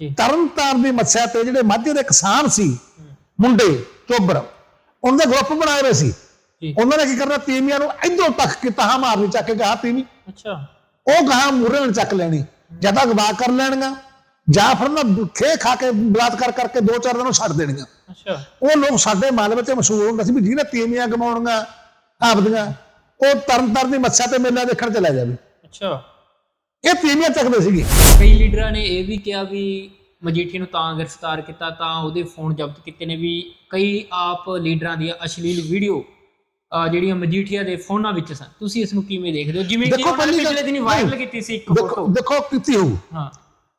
ਤਰਨਤਾਰਨ ਦੀ ਮੱਸਿਆ ਤੇ ਜਿਹੜੇ ਮਾਝੇ ਦੇ ਕਿਸਾਨ ਸੀ ਮੁੰਡੇ ਚੋਬਰ ਉਹਨਾਂ ਦੇ ਗਰੁੱਪ ਬਣਾਏ ਹੋਏ ਸੀ। ਉਹਨਾਂ ਨੇ ਕੀ ਕਰਨਾ ਤੀਵੀਆਂ ਨੂੰ ਇਧਰੋਂ ਤੱਕ ਕਿ ਤਾਹ ਮਾਰਨੀ ਚੱਕ ਕੇ ਗਾ ਤੀਵੀਂ ਅੱਛਾ। ਉਹ ਗਾਂ ਮੂਰੇ ਨਾਲ ਚੱਕ ਲੈਣੀ। ਜਾਂ ਤਾਂ ਗਵਾ ਕਰ ਲੈਣੀਆਂ ਜਾਂ ਫਿਰ ਨਾ ਖੇ ਖਾ ਕੇ ਬਲਾਤਕਾਰ ਕਰਕੇ ਦੋ ਚਾਰ ਦਿਨ ਉਹ ਛੱਡ ਦੇਣੀਆਂ। ਅੱਛਾ। ਉਹ ਲੋਕ ਸਾਡੇ ਮਾਲ ਵਿੱਚ ਮਸ਼ਹੂਰ ਹੁੰਦਾ ਸੀ ਵੀ ਜਿਹਨੇ ਤੀਵੀਆਂ ਗਮਾਉਣੀਆਂ ਆਪਦੀਆਂ ਉਹ ਤਰਨ ਤਾਰਨ ਦੀ ਮੱਛਾ ਤੇ ਮੇਲਾ ਦੇਖਣ ਚਲਾ ਜਾਵੇ। ਅੱਛਾ। ਇਹ ਤੀਵੀਆਂ ਚੱਕਦੇ ਸੀਗੇ। ਕਈ ਲੀਡਰਾਂ ਨੇ ਇਹ ਵੀ ਕਿਹਾ ਵੀ ਮਜੀਠੀ ਨੂੰ ਤਾਂ ਗ੍ਰਿਫਤਾਰ ਕੀਤਾ ਤਾਂ ਉਹਦੇ ਫੋਨ ਜ਼ਬਤ ਕੀਤੇ ਨੇ ਵੀ ਕਈ ਆਪ ਲੀਡਰਾਂ ਦੀਆਂ ਅਸ਼ਲੀਲ ਵੀਡੀਓ ਜਿਹੜੀਆਂ ਮਜੀਠੀਆ ਦੇ ਫੋਨਾਂ ਵਿੱਚ ਸਨ। ਤੁਸੀਂ ਇਸ ਨੂੰ ਕਿਵੇਂ ਦੇਖਦੇ ਹੋ? ਜਿਵੇਂ ਕਿ ਪਿਛਲੇ ਦਿਨੀ ਵਾਇਰਲ ਕੀਤੀ ਸੀ ਇੱਕ ਫੋਟੋ ਦੇਖੋ ਕੀਤੀ ਹੋਊ। ਹਾਂ।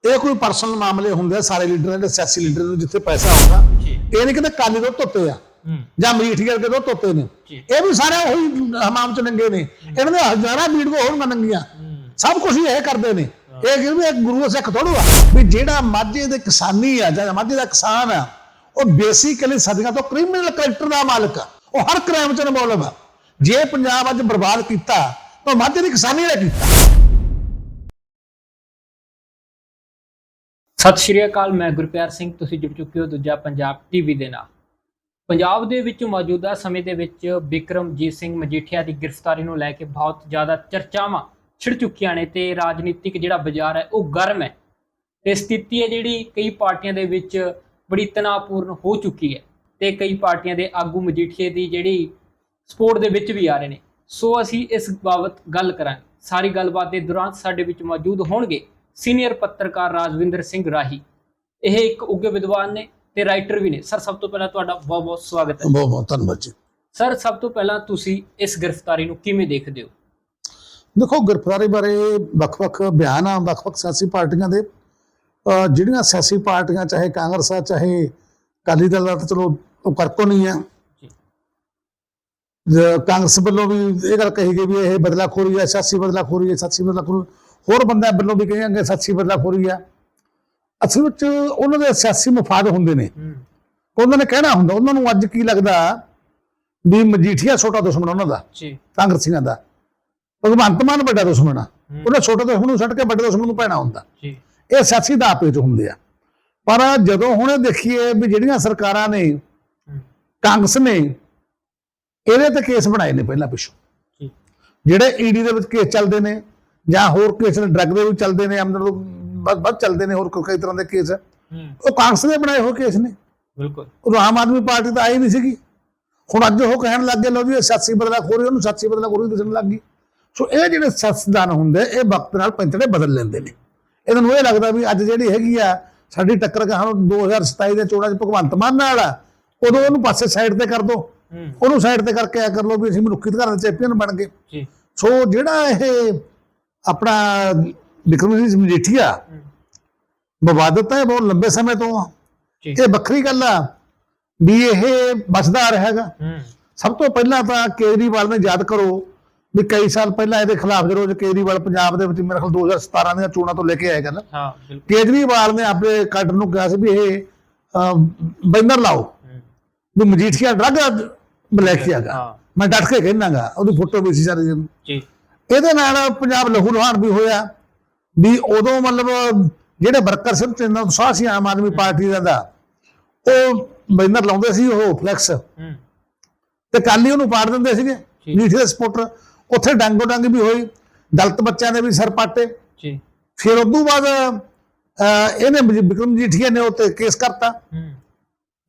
ਇਹ ਕੋਈ ਪਰਸਨਲ ਮਾਮਲੇ ਹੁੰਦੇ ਆ ਸਾਰੇ ਲੀਡਰਾਂ ਦੇ ਸਿਆਸੀ ਲੀਡਰ ਨੂੰ ਜਿੱਥੇ ਪੈਸਾ ਆਉਂਦਾ ਇਹ ਨਹੀਂ ਕਿਤੇ ਕਾਲੀ ਤੋਂ ਧੋਤੇ ਆ ਜਾਂ ਮਜੀਠੀਆ ਦੇ ਤੋਂ ਧੋਤੇ ਨੇ। ਇਹ ਵੀ ਸਾਰੇ ਉਹੀ ਹਮਾਮ ਚ ਨੰਗੇ ਨੇ। ਇਹਨਾਂ ਦੇ ਹਜ਼ਾਰਾਂ ਵੀਡੀਓ ਹੋਰ ਨੰਗੀਆਂ ਸਭ ਕੁਝ ਇਹ ਕਰਦੇ ਨੇ। ਇਹ ਕਿ ਵੀ ਇੱਕ ਗੁਰੂ ਸਿੱਖ ਥੋੜੂ ਆ। ਵੀ ਜਿਹੜਾ ਮਾਝੇ ਦੇ ਕਿਸਾਨੀ ਆ, ਜਾਂ ਮਾਝੇ ਦਾ ਕਿਸਾਨ ਆ, ਉਹ ਬੇਸਿਕਲੀ ਸਦੀਆਂ ਤੋਂ ਕ੍ਰਿਮੀਨਲ ਕੈਰੈਕਟਰ ਦਾ ਮਾਲਕ ਆ। ਉਹ ਹਰ ਕ੍ਰਾਈਮ ਚ ਇਨਵੋਲਵ ਆ। ਜੇ ਪੰਜਾਬ ਅੱਜ ਬਰਬਾਦ ਕੀਤਾ, ਤਾਂ ਮਾਝੇ ਦੀ ਕਿਸਾਨੀ ਨੇ ਕੀਤਾ। ਸਤਿ ਸ਼੍ਰੀ ਅਕਾਲ, ਮੈਂ ਗੁਰਪਿਆਰ ਸਿੰਘ, ਤੁਸੀਂ ਜੁੜ ਚੁੱਕੇ ਹੋ ਦੂਜਾ ਪੰਜਾਬ ਟੀਵੀ ਦੇ ਨਾਲ। ਪੰਜਾਬ ਦੇ ਵਿੱਚ ਮੌਜੂਦਾ ਸਮੇਂ ਦੇ ਵਿੱਚ ਵਿਕਰਮਜੀਤ ਸਿੰਘ ਮਜੀਠੀਆ ਦੀ ਗ੍ਰਿਫਤਾਰੀ ਨੂੰ ਲੈ ਕੇ ਬਹੁਤ ਜ਼ਿਆਦਾ ਚਰਚਾਵਾਂ ਛਿੜ ਚੁੱਕੀਆਂ ਨੇ ਤੇ ਰਾਜਨੀਤਿਕ ਜਿਹੜਾ ਬਾਜ਼ਾਰ ਹੈ ਉਹ ਗਰਮ ਹੈ। ਤੇ ਸਥਿਤੀ ਹੈ ਜਿਹੜੀ ਕਈ ਪਾਰਟੀਆਂ ਦੇ ਵਿੱਚ ਬੜੀ ਤਣਾਅਪੂਰਨ ਹੋ ਚੁੱਕੀ ਹੈ ਤੇ ਕਈ ਪਾਰਟੀਆਂ ਦੇ ਆਗੂ ਮਜੀਠੀਏ ਦੀ ਜਿਹੜੀ ਸਪੋਰਟ ਦੇ ਵਿੱਚ ਵੀ ਆ ਰਹੇ ਨੇ। ਸੋ ਅਸੀਂ ਇਸ ਬਾਬਤ ਗੱਲ ਕਰਾਂਗੇ। ਸਾਰੀ ਗੱਲਬਾਤ ਦੇ ਦੌਰਾਨ ਸਾਡੇ ਵਿੱਚ ਮੌਜੂਦ ਹੋਣਗੇ ਸੀਨੀਅਰ ਪੱਤਰਕਾਰ ਰਾਜਵਿੰਦਰ ਸਿੰਘ ਰਾਹੀ। ਇਹ ਇੱਕ ਉੱਗੇ ਵਿਦਵਾਨ ਨੇ ਤੇ ਰਾਈਟਰ ਵੀ ਨੇ। ਸਰ ਸਭ ਤੋਂ ਪਹਿਲਾਂ ਤੁਹਾਡਾ ਬਹੁਤ ਬਹੁਤ ਸਵਾਗਤ ਹੈ। ਬਹੁਤ ਬਹੁਤ ਧੰਨਵਾਦ ਜੀ। ਸਰ ਸਭ ਤੋਂ ਪਹਿਲਾਂ ਤੁਸੀਂ ਇਸ ਗ੍ਰਿਫਤਾਰੀ ਨੂੰ ਕਿਵੇਂ ਦੇਖਦੇ ਹੋ? ਦੇਖੋ ਗ੍ਰਿਫਤਾਰੀ ਬਾਰੇ ਵੱਖ-ਵੱਖ ਬਿਆਨ ਆ ਵੱਖ-ਵੱਖ ਸਿਆਸੀ ਪਾਰਟੀਆਂ ਦੇ। ਜਿਹੜੀਆਂ ਸਿਆਸੀ ਪਾਰਟੀਆਂ ਚਾਹੇ ਕਾਂਗਰਸ ਆ ਚਾਹੇ ਅਕਾਲੀ ਦਲ ਆ ਤਾਂ ਚਲੋ ਉਹ ਕਰਕੋ ਨਹੀਂ ਆ। ਕਾਂਗਰਸ ਵੱਲੋਂ ਵੀ ਇਹ ਗੱਲ ਕਹੀ ਗਈ ਵੀ ਇਹ ਬਦਲਾਖੋਰੀ ਹੈ ਸਿਆਸੀ ਬਦਲਾਖੋਰੀ ਹੈ ਸਿਆਸੀ ਬਦਲਾਖੋਰੀ ਹੋਰ ਬੰਦਿਆਂ ਵੱਲੋਂ ਵੀ ਕਹਾਂਗੇ ਸਿਆਸੀ ਬਦਲਾਖੋਰੀ ਆ। ਅਸਲ ਵਿੱਚ ਉਹਨਾਂ ਦੇ ਸਿਆਸੀ ਮਫਾਦ ਹੁੰਦੇ ਨੇ। ਉਹਨਾਂ ਨੇ ਕਹਿਣਾ ਹੁੰਦਾ ਉਹਨਾਂ ਨੂੰ ਅੱਜ ਕੀ ਲੱਗਦਾ ਵੀ ਮਜੀਠੀਆ ਛੋਟਾ ਦੁਸ਼ਮਣ ਉਹਨਾਂ ਦਾ ਜੀ। ਕਾਂਗਰਸੀਆਂ ਦਾ। ਭਗਵੰਤ ਮਾਨ ਵੱਡਾ ਦੁਸ਼ਮਣ ਆ। ਉਹਨੇ ਛੋਟੇ ਦੁਸ਼ਮਣ ਨੂੰ ਛੱਡ ਕੇ ਵੱਡੇ ਦੁਸ਼ਮਣ ਨੂੰ ਪੈਣਾ ਹੁੰਦਾ। ਜੀ। ਇਹ ਸਿਆਸੀ ਦਾਅਵੇ ਚ ਹੁੰਦੇ ਆ। ਪਰ ਜਦੋਂ ਹੁਣ ਦੇਖੀਏ ਵੀ ਜਿਹੜੀਆਂ ਸਰਕਾਰਾਂ ਨੇ ਕਾਂਗਰਸ ਨੇ ਇਹਦੇ ਤੇ ਕੇਸ ਬਣਾਏ ਨੇ ਪਹਿਲਾਂ ਪਿੱਛੋਂ। ਜਿਹੜੇ ਈਡੀ ਦੇ ਵਿੱਚ ਕੇਸ ਚੱਲਦੇ ਨੇ ਜਾਂ ਹੋਰ ਕੇਸ ਡਰੱਗ ਦੇ ਵੀ ਚੱਲਦੇ ਨੇ ਆਮਦਨ ਤੋਂ ਵੱਧ ਵੱਧ ਚੱਲਦੇ ਨੇ ਹੋਰ ਕਈ ਤਰ੍ਹਾਂ ਦੇ ਕੇਸ। ਉਹ ਕਾਂਗਰਸ ਦੇ ਬਣਾਏ ਹੋਏ ਕੇਸ ਨੇ। ਬਿਲਕੁਲ। ਉਹ ਆਮ ਆਦਮੀ ਪਾਰਟੀ ਤਾਂ ਆਈ ਨਹੀਂ ਸੀਗੀ। ਹੁਣ ਅੱਜ ਉਹ ਕਹਿਣ ਲੱਗ ਗਏ ਲੋ ਇਹ ਸਿਆਸੀ ਬਦਲਾ ਖੋਰੀ ਉਹਨੂੰ ਸਿਆਸੀ ਬਦਲਾ ਖੋਰੀ ਦਿਸਣ ਲੱਗ ਗਈ। ਸੋ ਇਹ ਜਿਹੜੇ ਸਿਆਸਤਦਾਨ ਹੁੰਦੇ ਇਹ ਵਕਤ ਨਾਲ ਪੰਚੜੇ ਬਦਲ ਲੈਂਦੇ ਨੇ। ਇਹਨਾਂ ਨੂੰ ਇਹ ਲੱਗਦਾ ਵੀ ਅੱਜ ਜਿਹੜੀ ਹੈਗੀ ਆ ਸਾਡੀ ਟੱਕਰ ਕਹਾਂ 2027 ਦੇ ਚੋਣਾਂ 'ਚ ਭਗਵੰਤ ਮਾਨ ਨਾਲ ਆ ਉਦੋਂ ਉਹਨੂੰ ਪਾਸੇ ਸਾਈਡ ਤੇ ਕਰ ਦੋ। ਉਹਨੂੰ ਸਾਈਡ ਤੇ ਕਰਕੇ ਆ ਕਰ ਲੋ ਵੀ ਅਸੀਂ ਮਨੁੱਖੀ ਅਧਿਕਾਰਾਂ ਦੇ ਚੈਂਪੀਅਨ ਬਣ ਗਏ। ਜੀ। ਸੋ ਜਿਹੜਾ ਇਹ ਆਪਣਾ ਵਿਕਰਮ ਸਿੰਘ ਮਜੀਠੀਆ ਵਿਵਾਦਤ ਹੈ ਬਹੁਤ ਲੰਬੇ ਸਮੇਂ ਤੋਂ। ਇਹ ਵੱਖਰੀ ਗੱਲ ਆ ਵੀ ਇਹ ਬਚਦਾ ਰਹੇਗਾ ਸਭ ਤੋਂ ਪਹਿਲਾਂ ਤਾਂ ਕੇਜਰੀਵਾਲ ਨੇ ਯਾਦ ਕਰੋ ਵੀ ਕਈ ਸਾਲ ਪਹਿਲਾਂ ਇਹਦੇ ਖਿਲਾਫ ਜਦੋਂ ਕੇਜਰੀਵਾਲ ਪੰਜਾਬ ਦੇ ਵਿੱਚ ਮੇਰੇ ਖਿਆਲ 2017 ਦੀਆਂ ਚੋਣਾਂ ਤੋਂ ਲੈ ਕੇ ਆਇਆ ਗੱਲ ਹਾਂ ਕੇਜਰੀਵਾਲ ਨੇ ਆਪਣੇ ਕਾਡਰ ਨੂੰ ਕਿਹਾ ਸੀ ਵੀ ਇਹ ਬੈਨਰ ਲਾਓ। ਹੂੰ। ਵੀ ਮਜੀਠੀਆ ਡਰੱਗ ਬਲੈਕ ਹੈਗਾ ਹਾਂ। ਮੈਂ ਡਟ ਕੇ ਕਹਿਣਾਗਾ ਉਹਦੀ ਫੋਟੋ ਵੀ ਸੀ ਸਾਰੀ। ਜੀ। ਇਹਦੇ ਨਾਲ ਪੰਜਾਬ ਲਹੂ ਲੁਹਾਨ ਵੀ ਹੋਇਆ। ਵੀ ਉਦੋਂ ਮਤਲਬ ਜਿਹੜੇ ਵਰਕਰ ਸਿਰ ਤੇ ਨਾਲ ਉਤਸ਼ਾਹ ਸੀ ਆਮ ਆਦਮੀ ਪਾਰਟੀ ਦਾ ਦਾ। ਉਹ ਬੈਨਰ ਲਾਉਂਦੇ ਸੀ ਉਹ ਫਲੈਕਸ। ਹੂੰ। ਤੇ ਕਾਲੀ ਉਹਨੂੰ ਪਾੜ ਦਿੰਦੇ ਸੀਗੇ। ਨੀਠੇ ਦੇ ਸਪੋਰਟਰ ਉੱਥੇ ਡਾਂਗੋ ਡੰਗ ਵੀ ਹੋਈ ਦਲਤ ਬੱਚਿਆਂ ਦੇ ਵੀ ਸਿਰ ਪਾਟੇ। ਜੀ। ਫਿਰ ਉਦੋਂ ਬਾਅਦ ਇਹਨੇ ਵਿਕਰਮ ਜੀਠੀਆ ਨੇ ਉੱਤੇ ਕੇਸ ਕਰਤਾ। ਹੂੰ।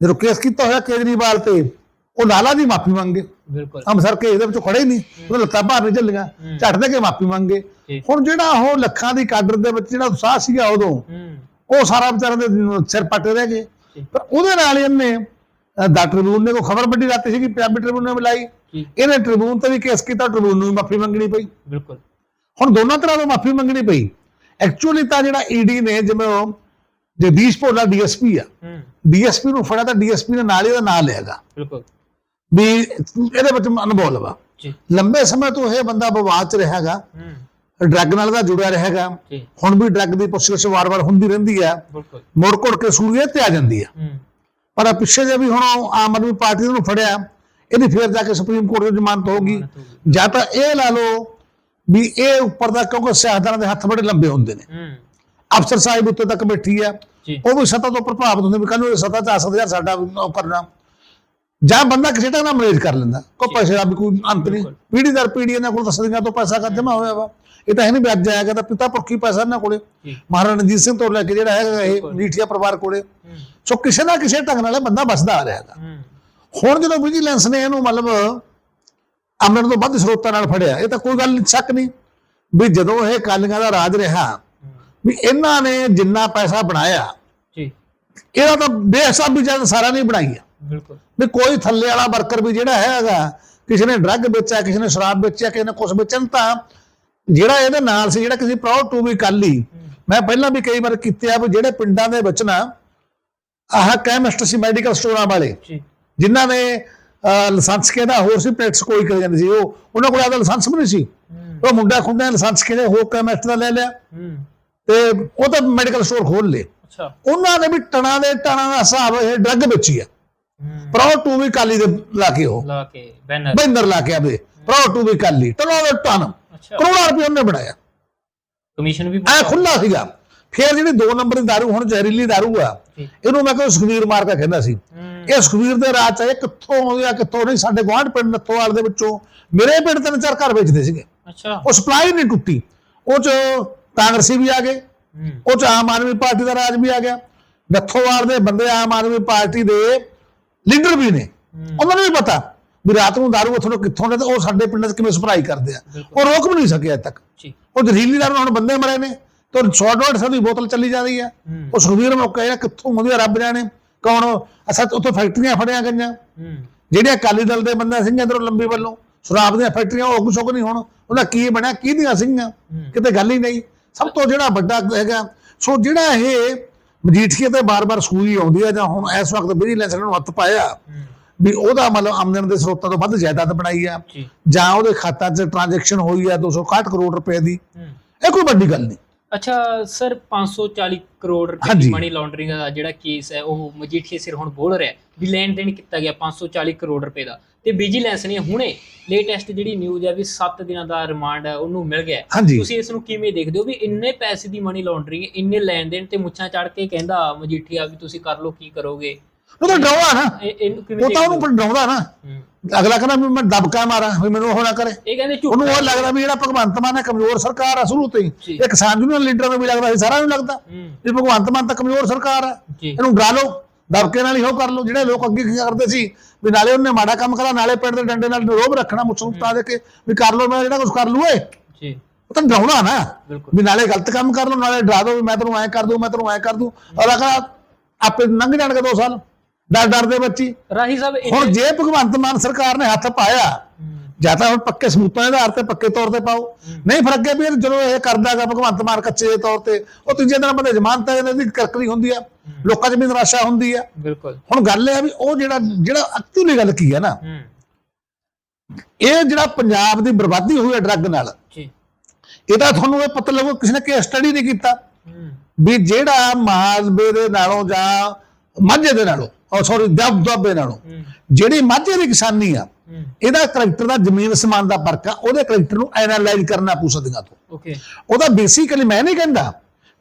ਜਦੋਂ ਕੇਸ ਕੀਤਾ ਹੋਇਆ ਕੇਜਰੀਵਾਲ ਤੇ ਉਹ ਲਾਲਾ ਦੀ ਮਾਫੀ ਮੰਗੇ। ਬਿਲਕੁਲ। ਅੰਮ੍ਰਿਤਸਰ ਕੇ ਇਹਦੇ ਵਿੱਚ ਖੜੇ ਹੀ। ਨਹੀਂ ਉਹਨੇ ਲੱਤਾਂ ਬਾਹਰ ਨਹੀਂ ਚੱਲੀਆਂ। ਝੱਟ ਦੇ ਕੇ ਮਾਫੀ ਮੰਗੇ। ਹੁਣ ਜਿਹੜਾ ਉਹ ਲੱਖਾਂ ਦੀ ਕਾਡਰ ਦੇ ਵਿੱਚ ਜਿਹੜਾ ਉਤਸ਼ਾਹ ਸੀਗਾ ਉਦੋਂ ਉਹ ਸਾਰਾ ਵਿਚਾਰਿਆਂ ਦੇ ਸਿਰ ਪੱਟੇ ਰਹਿ ਗਏ। ਪਰ ਉਹਦੇ ਨਾਲ ਇਹਨੇ ਦਾ ਟ੍ਰਿਬਿਊਨ ਨੇ ਕੋਈ ਖਬਰ ਵੱਡੀ ਰਾਤੀ ਸੀਗੀ ਪੰਜਾਬੀ ਟ੍ਰਿਬਿਊਨ ਨੇ ਮਿਲਾਈ। ਇਹਨੇ ਟ੍ਰਿਬਿਊਨ ਤੇ ਵੀ ਕੇਸ ਕੀਤਾ ਟ੍ਰਿਬਿਊਨ ਨੂੰ ਮਾਫੀ ਮੰਗਣੀ ਪਈ। ਬਿਲਕੁਲ। ਹੁਣ ਦੋਨਾਂ ਤਰ੍ਹਾਂ ਤੋਂ ਮਾਫੀ ਮੰਗਣੀ ਪਈ। ਐਕਚੁਅਲੀ ਤਾਂ ਜਿਹੜਾ ਈਡੀ ਨੇ ਜਿਵੇਂ ਉਹ ਜਗਦੀਸ਼ ਭੋਲਾ ਡੀਐਸਪੀ ਆ ਡੀਐਸਪੀ ਨੂੰ ਫੜਿਆ ਤਾਂ ਡੀਐਸਪੀ ਨੇ ਨਾਲ ਹੀ ਉਹਦਾ ਨਾਂ ਲਿਆਗਾ ਬਿਲਕੁਲ। ਵੀ ਇਹਦੇ ਵਿੱਚ ਅਨਬੋਲ ਵਾ। ਜੀ। ਲੰਬੇ ਸਮੇਂ ਤੋਂ ਇਹ ਬੰਦਾ ਵਿਵਾਦ ਚ ਰਿਹਾਗਾ ਡਰੱਗ ਨਾਲ ਦਾ ਜੁੜਿਆ ਰਿਹਾਗਾ ਹੁਣ ਵੀ ਡਰੱਗ ਦੀ ਪੁੱਛਗਿੱਛ ਵਾਰ-ਵਾਰ ਹੁੰਦੀ ਰਹਿੰਦੀ ਆ। ਬਿਲਕੁਲ। ਮੁੜ ਘੁੜ ਕੇ ਸੂਲੀਏ ਤੇ ਆ ਜਾਂਦੀ ਆ। ਪਰ ਆਹ ਪਿੱਛੇ ਜੇ ਵੀ ਹੁਣ ਆਮ ਆਦਮੀ ਪਾਰਟੀ ਨੂੰ ਫੜਿਆ ਇਹਦੀ ਫੇਰ ਜਾ ਕੇ ਸੁਪਰੀਮ ਕੋਰਟ ਦੀ ਜ਼ਮਾਨਤ ਹੋਗੀ। ਜਾਂ ਤਾਂ ਇਹ ਲਾ ਲਓ ਵੀ ਇਹ ਉੱਪਰ ਦਾ ਕਿਉਂਕਿ ਸਿਆਸਤਦਾਨਾਂ ਦੇ ਹੱਥ ਬੜੇ ਲੰਬੇ ਹੁੰਦੇ ਨੇ। ਅਫਸਰ ਸਾਹਿਬ ਉੱਤੇ ਤੱਕ ਬੈਠੀ ਆ ਉਹ ਵੀ ਸੱਤਾ ਤੋਂ ਪ੍ਰਭਾਵਿਤ ਹੁੰਦੇ ਵੀ ਕੱਲ ਨੂੰ ਇਹ ਸੱਤਾ ਚ ਆ ਸਕਦੇ ਸਾਡਾ ਕਰਨਾ। ਜਾਂ ਬੰਦਾ ਕਿਸੇ ਢੰਗ ਨਾਲ ਮੈਨੇਜ ਕਰ ਲੈਂਦਾ ਕੋਈ ਪੈਸੇ ਦਾ ਵੀ ਕੋਈ ਅੰਤ ਨਹੀਂ। ਪੀੜੀ ਦਰ ਪੀੜੀ ਇਹਨਾਂ ਕੋਲ ਦਸਦੀਆਂ ਤੋਂ ਪੈਸਾ ਕਰ ਜਮਾ ਹੋਇਆ ਵਾ। ਇਹ ਤਾਂ ਹੈ ਨਹੀਂ ਵੀ ਅੱਜ ਆਇਆ ਤਾਂ ਪਿਤਾ ਪੁਰਖੀ ਪੈਸਾ ਇਹਨਾਂ ਕੋਲੇ। ਮਹਾਰਾਣਾ ਰਣਜੀਤ ਸਿੰਘ ਤੋਂ ਲੈ ਕੇ ਜਿਹੜਾ ਹੈਗਾ ਇਹ। ਨੀਠੀਆ ਪਰਿਵਾਰ ਕੋਲੇ। ਸੋ ਕਿਸੇ ਨਾ ਕਿਸੇ ਢੰਗ ਨਾਲ ਇਹ ਬੰਦਾ ਬਸਦਾ ਆ ਰਿਹਾ ਹੈਗਾ। ਹੂੰ। ਹੁਣ ਜਦੋਂ ਵਿਜੀਲੈਂਸ ਨੇ ਇਹਨੂੰ ਮਤਲਬ ਆਮਦਨ ਤੋਂ ਵੱਧ ਸਰੋਤਾਂ ਨਾਲ ਫੜਿਆ ਇਹ ਤਾਂ ਕੋਈ ਗੱਲ ਨਹੀਂ ਸ਼ੱਕ ਨਹੀਂ ਵੀ ਜਦੋਂ ਇਹ ਕਾਲੀਆਂ ਦਾ ਰਾਜ ਰਿਹਾ ਵੀ ਇਹਨਾਂ ਨੇ ਜਿੰਨਾ ਪੈਸਾ ਬਣਾਇਆ ਜੀ। ਇਹਦਾ ਤਾਂ ਬੇਹਿਸਾਬ ਵੀ ਜਦ ਸਾਰਾ ਨਹੀਂ ਬਣਾਈਆ ਬਿਲਕੁਲ। ਵੀ ਕੋਈ ਥੱਲੇ ਵਾਲਾ ਵਰਕਰ ਵੀ ਜਿਹੜਾ ਹੈਗਾ ਕਿਸੇ ਨੇ ਡਰੱਗ ਵੇਚਿਆ ਕਿਸੇ ਨੇ ਸ਼ਰਾਬ ਵੇਚਿਆ ਕਿਸੇ ਨੇ ਕੁਝ ਵੇਚਣ ਤਾਂ ਜਿਹੜਾ ਇਹਦੇ ਨਾਲ ਸੀ ਜਿਹੜਾ ਕਿਸੇ ਪ੍ਰਾਊਡ ਟੂ ਵੀ ਕੱਲੀ ਮੈਂ ਪਹਿਲਾਂ ਵੀ ਕਈ ਵਾਰ ਕੀਤੇ ਆ ਵੀ ਜਿਹੜੇ ਪਿੰਡਾਂ ਦੇ ਵਿੱਚ ਨਾ ਆਹ ਕੈਮਿਸਟ ਸੀ ਮੈਡੀਕਲ ਸਟੋਰਾਂ ਵਾਲੇ। ਜੀ। ਜਿਨ੍ਹਾਂ ਨੇ ਲਾਇਸੈਂਸ ਕਿਹਦਾ ਹੋਰ ਸੀ ਪ੍ਰੈਕਟਿਸ ਕੋਈ ਕਰੀ ਜਾਂਦੇ ਸੀ। ਉਹ ਉਹਨਾਂ ਕੋਲ ਆਦਾ ਲਾਇਸੈਂਸ ਵੀ ਨਹੀਂ ਸੀ। ਉਹ ਮੁੰਡਾ ਖੁੰਡਾ ਲਾਇਸੈਂਸ ਕਿਹਦੇ ਹੋਰ ਕੈਮਿਸਟ ਦਾ ਲੈ ਲਿਆ। ਤੇ ਉਹ ਤਾਂ ਮੈਡੀਕਲ ਸਟੋਰ ਖੋਲ ਲਏ। ਅੱਛਾ। ਉਹਨਾਂ ਨੇ ਵੀ ਟਣਾ ਦੇ ਟਣਾ ਦਾ ਹਿਸਾਬ ਇਹ ਡਰੱਗ ਵੇਚੀ ਆ। ਪ੍ਰਾਊਡ ਟੂ ਵੀ ਕਾਲੀ ਦੇ ਲਾ ਕੇ ਉਹ। ਲਾ ਕੇ ਬੈਨਰ ਬੈਨਰ ਲਾ ਕੇ ਆਵੇ ਪ੍ਰਾਊਡ ਟੂ ਵੀ ਕਾਲੀ। ਟਣਾ ਦੇ ਟਨ। ਅੱਛਾ। ਕਰੋੜਾਂ ਰੁਪਏ ਉਹਨੇ ਬਣਾਇਆ। ਕਮਿਸ਼ਨ ਵੀ ਐ ਖੁੱਲਾ ਸੀਗਾ। ਫਿਰ ਜਿਹੜੀ ਦੋ ਨੰਬਰ ਦੀ ਦਾਰੂ ਹੁਣ ਜ਼ਹਿਰੀਲੀ ਦਾਰੂ ਆ ਇਹਨੂੰ ਮੈਂ ਕੋਈ ਸੁਖਵੀਰ ਮਾਰ ਕੇ ਕਹਿੰਦਾ ਸੀ। ਇਹ ਸੁਖਵੀਰ ਦੇ ਰਾਜ ਚ ਇਹ ਕਿੱਥੋਂ ਆਉਂਦੇ ਕਿੱਥੋਂ ਨਹੀਂ? ਸਾਡੇ ਗੁਆਂਢ ਪਿੰਡ ਨੱਥੋਵਾਲ ਦੇ ਵਿੱਚੋਂ ਮੇਰੇ ਪਿੰਡ ਤਿੰਨ ਚਾਰ ਘਰ ਵੇਚਦੇ ਸੀਗੇ। ਅੱਛਾ। ਉਹ ਸਪਲਾਈ ਨਹੀਂ ਟੁੱਟੀ। ਉਹ ਚ ਕਾਂਗਰਸੀ ਵੀ ਆ ਗਏ। ਉਹ ਚ ਆਮ ਆਦਮੀ ਪਾਰਟੀ ਦਾ ਰਾਜ ਵੀ ਆ ਗਿਆ। ਨੱਥੋਵਾਲ ਦੇ ਬੰਦੇ ਆਮ ਆਦਮੀ ਪਾਰਟੀ ਦੇ ਲੀਡਰ ਵੀ ਨੇ। ਉਹਨਾਂ ਨੂੰ ਵੀ ਪਤਾ ਵੀ ਰਾਤ ਨੂੰ ਦਾਰੂ ਉੱਥੋਂ ਕਿੱਥੋਂ ਨੇ ਤੇ ਉਹ ਸਾਡੇ ਪਿੰਡ 'ਚ ਕਿਵੇਂ ਸਪਲਾਈ ਕਰਦੇ ਆ। ਉਹ ਰੋਕ ਵੀ ਨਹੀਂ ਸਕਿਆ ਅੱਜ ਤੱਕ। ਉਹ ਜ਼ਹਿਰੀਲੀ ਦਾਰੂ ਹੁਣ ਬੰਦੇ ਮਰੇ ਨੇ। ਤੇ 100 150 ਦੀ ਬੋਤਲ ਚੱਲੀ ਜਾ ਰਹੀ ਆ ਹੂੰ। ਉਹ ਸੁਖਵੀਰ ਮੌਕਾ ਇਹ ਕਿੱਥੋਂ ਆਉਂਦੀ ਰੱਬ ਜਾਣੇ ਕੌਣ? ਅਸਾ ਉੱਥੋਂ ਫੈਕਟਰੀਆਂ ਫੜਿਆ ਗਈਆਂ। ਜਿਹੜੀਆਂ ਅਕਾਲੀ ਦਲ ਦੇ ਬੰਦੇ ਸਿੰਘ ਇਧਰੋਂ ਲੰਬੀ ਵੱਲੋਂ ਸ਼ਰਾਬ ਦੀਆਂ ਫੈਕਟਰੀਆਂ ਉਹ ਕੁਛ ਨਹੀਂ ਹੁਣ। ਉਹਦਾ ਕੀ ਬਣਿਆ ਕਿਹਦੀਆਂ ਸਿੰਘਾਂ ਕਿਤੇ ਗੱਲ ਹੀ ਨਹੀਂ। ਸਭ ਤੋਂ ਜਿਹੜਾ ਵੱਡਾ ਹੈਗਾ ਸੋ ਜਿਹੜਾ ਇਹ ਮਜੀਠੀਏ ਤੇ ਬਾਰ-ਬਾਰ ਸੂਈ ਆਉਂਦੀ ਹੈ ਜਾਂ ਹੁਣ ਇਸ ਵਕਤ ਵਿਜੀਲੈਂਸ ਨੇ ਉਹਨੂੰ ਹੱਥ ਪਾਇਆ ਵੀ ਉਹਦਾ ਮਤਲਬ ਆਮਦਨ ਦੇ ਸਰੋਤਾਂ ਤੋਂ ਵੱਧ ਜਾਇਦਾਦ ਬਣਾਈ ਆ ਜੀ। ਉਹਦੇ ਖਾਤਾ 'ਚ ਟ੍ਰਾਂਜੈਕਸ਼ਨ ਹੋਈ ਆ 261 ਕਰੋੜ ਰੁਪਏ ਦੀ। ਇਹ ਕੋਈ ਵੱਡੀ ਗੱਲ ਨਹੀਂ। ਅੱਛਾ ਸਰ 540 ਕਰੋੜ ਰੁਪਏ ਦੀ ਹਾਂਜੀ। ਮਨੀ ਲਾਂਡਰਿੰਗ ਦਾ ਜਿਹੜਾ ਕੇਸ ਹੈ ਉਹ ਮਜੀਠੀਏ ਸਿਰ ਹੁਣ ਬੋਲ ਰਿਹਾ ਹੈ ਵੀ ਲੈਣ ਦੇਣ ਕੀਤਾ ਗਿਆ 540 ਕਰੋੜ ਰੁਪਏ ਦਾ ਤੇ ਵਿਜੀਲੈਂਸ ਨੇ ਹੁਣੇ ਲੇਟੈਸਟ ਜਿਹੜੀ ਨਿਊਜ਼ ਹੈ ਵੀ 7 ਦਿਨਾਂ ਦਾ ਰਿਮਾਂਡ ਹੈ ਉਹਨੂੰ ਮਿਲ ਗਿਆ ਹੈ। ਹਾਂਜੀ ਤੁਸੀਂ ਇਸ ਨੂੰ ਕਿਵੇਂ ਦੇਖਦੇ ਹੋ ਵੀ ਇੰਨੇ ਪੈਸੇ ਦੀ ਮਨੀ ਲਾਂਡਰਿੰਗ ਇੰਨੇ ਲੈਣ ਦੇਣ ਤੇ ਮੁੱਛਾਂ ਚੜ ਕੇ ਕਹਿੰਦਾ ਮਜੀਠੀਆ ਵੀ ਤੁਸੀਂ ਕਰ ਲਓ ਕੀ ਕਰੋਗੇ ਉਹ ਤਾਂ ਡਰਾਵਾ ਨਾ। ਇਹ- ਇਹਨੂੰ ਕਿਵੇਂ ਉਹ ਤਾਂ ਦੇਖਦੇ ਉਹਨੂੰ ਡਰਾਉਂਦਾ ਨਾ। ਹੂੰ। ਅਗਲਾ ਕਹਿੰਦਾ ਵੀ ਮੈਂ ਦਬਕਾ ਮਾਰਾਂ ਵੀ ਮੈਨੂੰ ਉਹ ਨਾ ਕਰੇ। ਇਹ ਕਹਿੰਦੇ ਝੂਠ। ਉਹਨੂੰ ਉਹ ਲੱਗਦਾ ਵੀ ਜਿਹੜਾ ਭਗਵੰਤ ਮਾਨ ਹੈ ਕਮਜ਼ੋਰ ਸਰਕਾਰ ਆ ਸ਼ੁਰੂ ਤੋਂ ਹੀ। ਜੀ। ਇਹ ਕਿਸਾਨ ਯੂਨੀਅਨ ਲੀਡਰਾਂ ਨੂੰ ਵੀ ਲੱਗਦਾ ਸੀ ਸਾਰਿਆਂ ਨੂੰ ਲੱਗਦਾ। ਹੂੰ। ਵੀ ਭਗਵੰਤ ਮਾਨ ਤਾਂ ਕਮਜ਼ੋਰ ਸਰਕਾਰ ਆ ਜੀ। ਇਹਨੂੰ ਡਰਾ ਲਓ ਦਬਕੇ ਨਾਲ ਹੀ ਉਹ ਕਰ ਲਓ। ਜਿਹੜੇ ਲੋਕ ਅੱਗੇ ਕੀ ਕਰਦੇ ਸੀ ਵੀ ਨਾਲੇ ਉਹਨੇ ਮਾੜਾ ਕੰਮ ਕਰਾ ਨਾਲੇ ਪਿੰਡ ਦੇ ਡੰਡੇ ਨਾਲ ਰੋਬ ਰੱਖਣਾ ਮੁਸਲਮਾਨਾਂ ਦੇ ਕੇ ਵੀ ਕਰ ਲਓ ਮੈਂ ਜਿਹੜਾ ਕੁਝ ਕਰ ਲੂ ਏ ਜੀ। ਉਹ ਤਾਂ ਡਰਾਉਣਾ ਨਾ। ਬਿਲਕੁਲ। ਵੀ ਨਾਲੇ ਗਲਤ ਕੰਮ ਕਰ ਲਓ ਨਾਲੇ ਡਰਾ ਦੋ ਵੀ ਮੈਂ ਤੈਨੂੰ ਐ ਕਰ ਦੂੰ ਮੈਂ ਤੈਨੂੰ ਐ ਕਰ ਦੂੰ। ਅਗਲਾ ਆਪੇ ਲੰਘ ਜਾਣਗੇ 2 ਸਾਲ। ਡਰ ਡਰ ਦੇ ਬੱਚੀ। ਰਾਹੀ ਸਾਹਿਬ ਹੁਣ ਜੇ ਭਗਵੰਤ ਮਾਨ ਸਰਕਾਰ ਨੇ ਹੱਥ ਪਾਇਆ ਜਾਂ ਤਾਂ ਹੁਣ ਪੱਕੇ ਸਬੂਤਾਂ ਦੇ ਆਧਾਰ ਤੇ ਪੱਕੇ ਤੌਰ ਤੇ ਪਾਓ। ਨਹੀਂ ਫਿਰ ਅੱਗੇ ਵੀ ਜਦੋਂ ਇਹ ਕਰਦਾਗਾ ਭਗਵੰਤ ਮਾਨ ਕੱਚੇ ਦੇ ਤੌਰ ਤੇ ਉਹ ਤੀਜੇ ਦਿਨ ਬੰਦੇ ਜ਼ਮਾਨਤ ਇਹਨਾਂ ਦੀ ਕਰਕਰੀ ਹੁੰਦੀ ਆ। ਲੋਕਾਂ 'ਚ ਵੀ ਨਿਰਾਸ਼ਾ ਹੁੰਦੀ ਆ। ਬਿਲਕੁਲ। ਹੁਣ ਗੱਲ ਇਹ ਆ ਵੀ ਉਹ ਜਿਹੜਾ ਜਿਹੜਾ ਐਕਚੁਅਲੀ ਗੱਲ ਕੀ ਹੈ ਨਾ ਇਹ ਜਿਹੜਾ ਪੰਜਾਬ ਦੀ ਬਰਬਾਦੀ ਹੋਈ ਹੈ ਡਰੱਗ ਨਾਲ ਜੀ। ਇਹਦਾ ਤੁਹਾਨੂੰ ਇਹ ਪਤਾ ਲੱਗੋ ਕਿਸੇ ਨੇ ਕੇਸ ਸਟੱਡੀ ਨਹੀਂ ਕੀਤਾ। ਵੀ ਜਿਹੜਾ ਮਾਲਵੇ ਦੇ ਨਾਲੋਂ ਜਾਂ ਮਾਝੇ ਦੇ ਨਾਲੋਂ ਸੌਰੀ ਦਬ ਦਬੇ ਨਾਲੋਂ। ਜਿਹੜੀ ਮਾਝੇ ਦੀ ਕਿਸਾਨੀ ਆ ਇਹਦਾ ਕਰੈਕਟਰ ਦਾ ਜ਼ਮੀਨ ਸਮਾਨ ਦਾ ਫ਼ਰਕ ਆ ਉਹਦੇ ਕਰੈਕਟਰ ਨੂੰ ਐਨਾਲਾਈਜ਼ ਕਰਨਾ ਪੂ ਸਦੀਆਂ ਤੋਂ। ਓਕੇ ਉਹਦਾ ਬੇਸਿਕਲੀ ਮੈਂ ਨਹੀਂ ਕਹਿੰਦਾ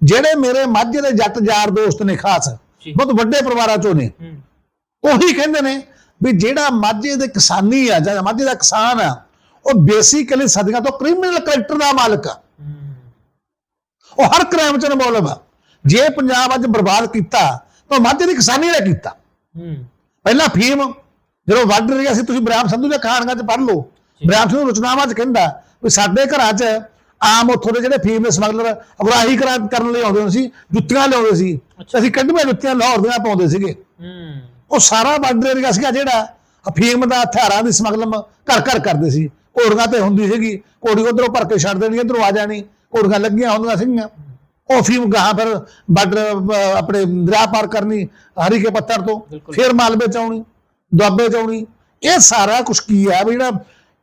ਜਿਹੜੇ ਮੇਰੇ ਮਾਝੇ ਦੇ ਜੱਟ ਯਾਰ ਦੋਸਤ ਨੇ ਖਾਸ। ਬਹੁਤ ਵੱਡੇ ਪਰਿਵਾਰਾਂ ਚੋਂ ਨੇ ਉਹੀ ਕਹਿੰਦੇ ਨੇ ਵੀ ਜਿਹੜਾ ਮਾਝੇ ਦੇ ਕਿਸਾਨੀ ਆ ਜਾਂ ਮਾਝੇ ਦਾ ਕਿਸਾਨ ਆ ਉਹ ਬੇਸਿਕਲੀ ਸਦੀਆਂ ਤੋਂ ਕ੍ਰਿਮੀਨਲ ਕਰੈਕਟਰ ਦਾ ਮਾਲਕ ਆ। ਉਹ ਹਰ ਕ੍ਰਾਈਮ ਚ ਇਨਵੋਲਵ ਆ। ਜੇ ਪੰਜਾਬ ਅੱਜ ਬਰਬਾਦ ਕੀਤਾ ਤਾਂ ਮਾਝੇ ਦੀ ਕਿਸਾਨੀ ਨੇ ਕੀਤਾ। ਹੂੰ। ਪਹਿਲਾਂ ਫੀਮ ਜਦੋਂ ਵੱਢ ਰਿਹਾ ਸੀ ਤੁਸੀਂ ਬ੍ਰਾਹਮ ਸੰਧੂ ਦੇ ਕਹਾਣੀਆਂ ਚ ਪੜ੍ਹ ਲਓ। ਬ੍ਰਾਹਮ ਸੰਧੂ ਰਚਨਾਵਾਂ ਚ ਕਹਿੰਦਾ ਵੀ ਸਾਡੇ ਘਰਾਂ ਚ ਆਮ ਉੱਥੋਂ ਦੇ ਜਿਹੜੇ ਫੀਮ ਦੇ ਸਮਗਲਰ ਅਗਰਾਹੀ ਕਰਾ- ਕਰਨ ਲਈ ਆਉਂਦੇ ਸੀ ਜੁੱਤੀਆਂ ਲਿਆਉਂਦੇ ਸੀ। ਅਸੀਂ ਕੱਢਵੇਂ ਜੁੱਤੀਆਂ ਲਾਹੌਰ ਦੀਆਂ ਪਾਉਂਦੇ ਸੀਗੇ। ਹੂੰ। ਉਹ ਸਾਰਾ ਬਾਰਡਰ ਏਰੀਆ ਸੀਗਾ ਜਿਹੜਾ ਅਫੀਮ ਦਾ ਹਥਿਆਰਾਂ ਦੀ ਸਮਗਲਮ ਘਰ ਘਰ ਕਰਦੇ ਸੀ। ਘੋੜੀਆਂ ਤੇ ਹੁੰਦੀ ਸੀਗੀ ਘੋੜੀ ਉਧਰੋਂ ਭਰ ਕੇ ਛੱਡ ਦੇਣੀ ਇਧਰੋਂ ਆ ਜਾਣੀ। ਘੋੜੀਆਂ ਲੱਗੀਆਂ ਹੁੰਦੀਆਂ ਸੀਗੀਆਂ। ਉਹ ਅਫੀਮ ਗਾਹਾਂ ਫਿਰ ਬਾਰਡਰ ਆਪਣੇ ਦਰਿਆ ਪਾਰ ਕਰਨੀ ਹਰੀ ਕੇ ਪੱਤਰ ਤੋਂ। ਫਿਰ ਮਾਲਵੇ ਚ ਆਉਣੀ ਦੁਆਬੇ ਚ ਆਉਣੀ। ਇਹ ਸਾਰਾ ਕੁਝ ਕੀ ਹੈ ਵੀ ਜਿਹੜਾ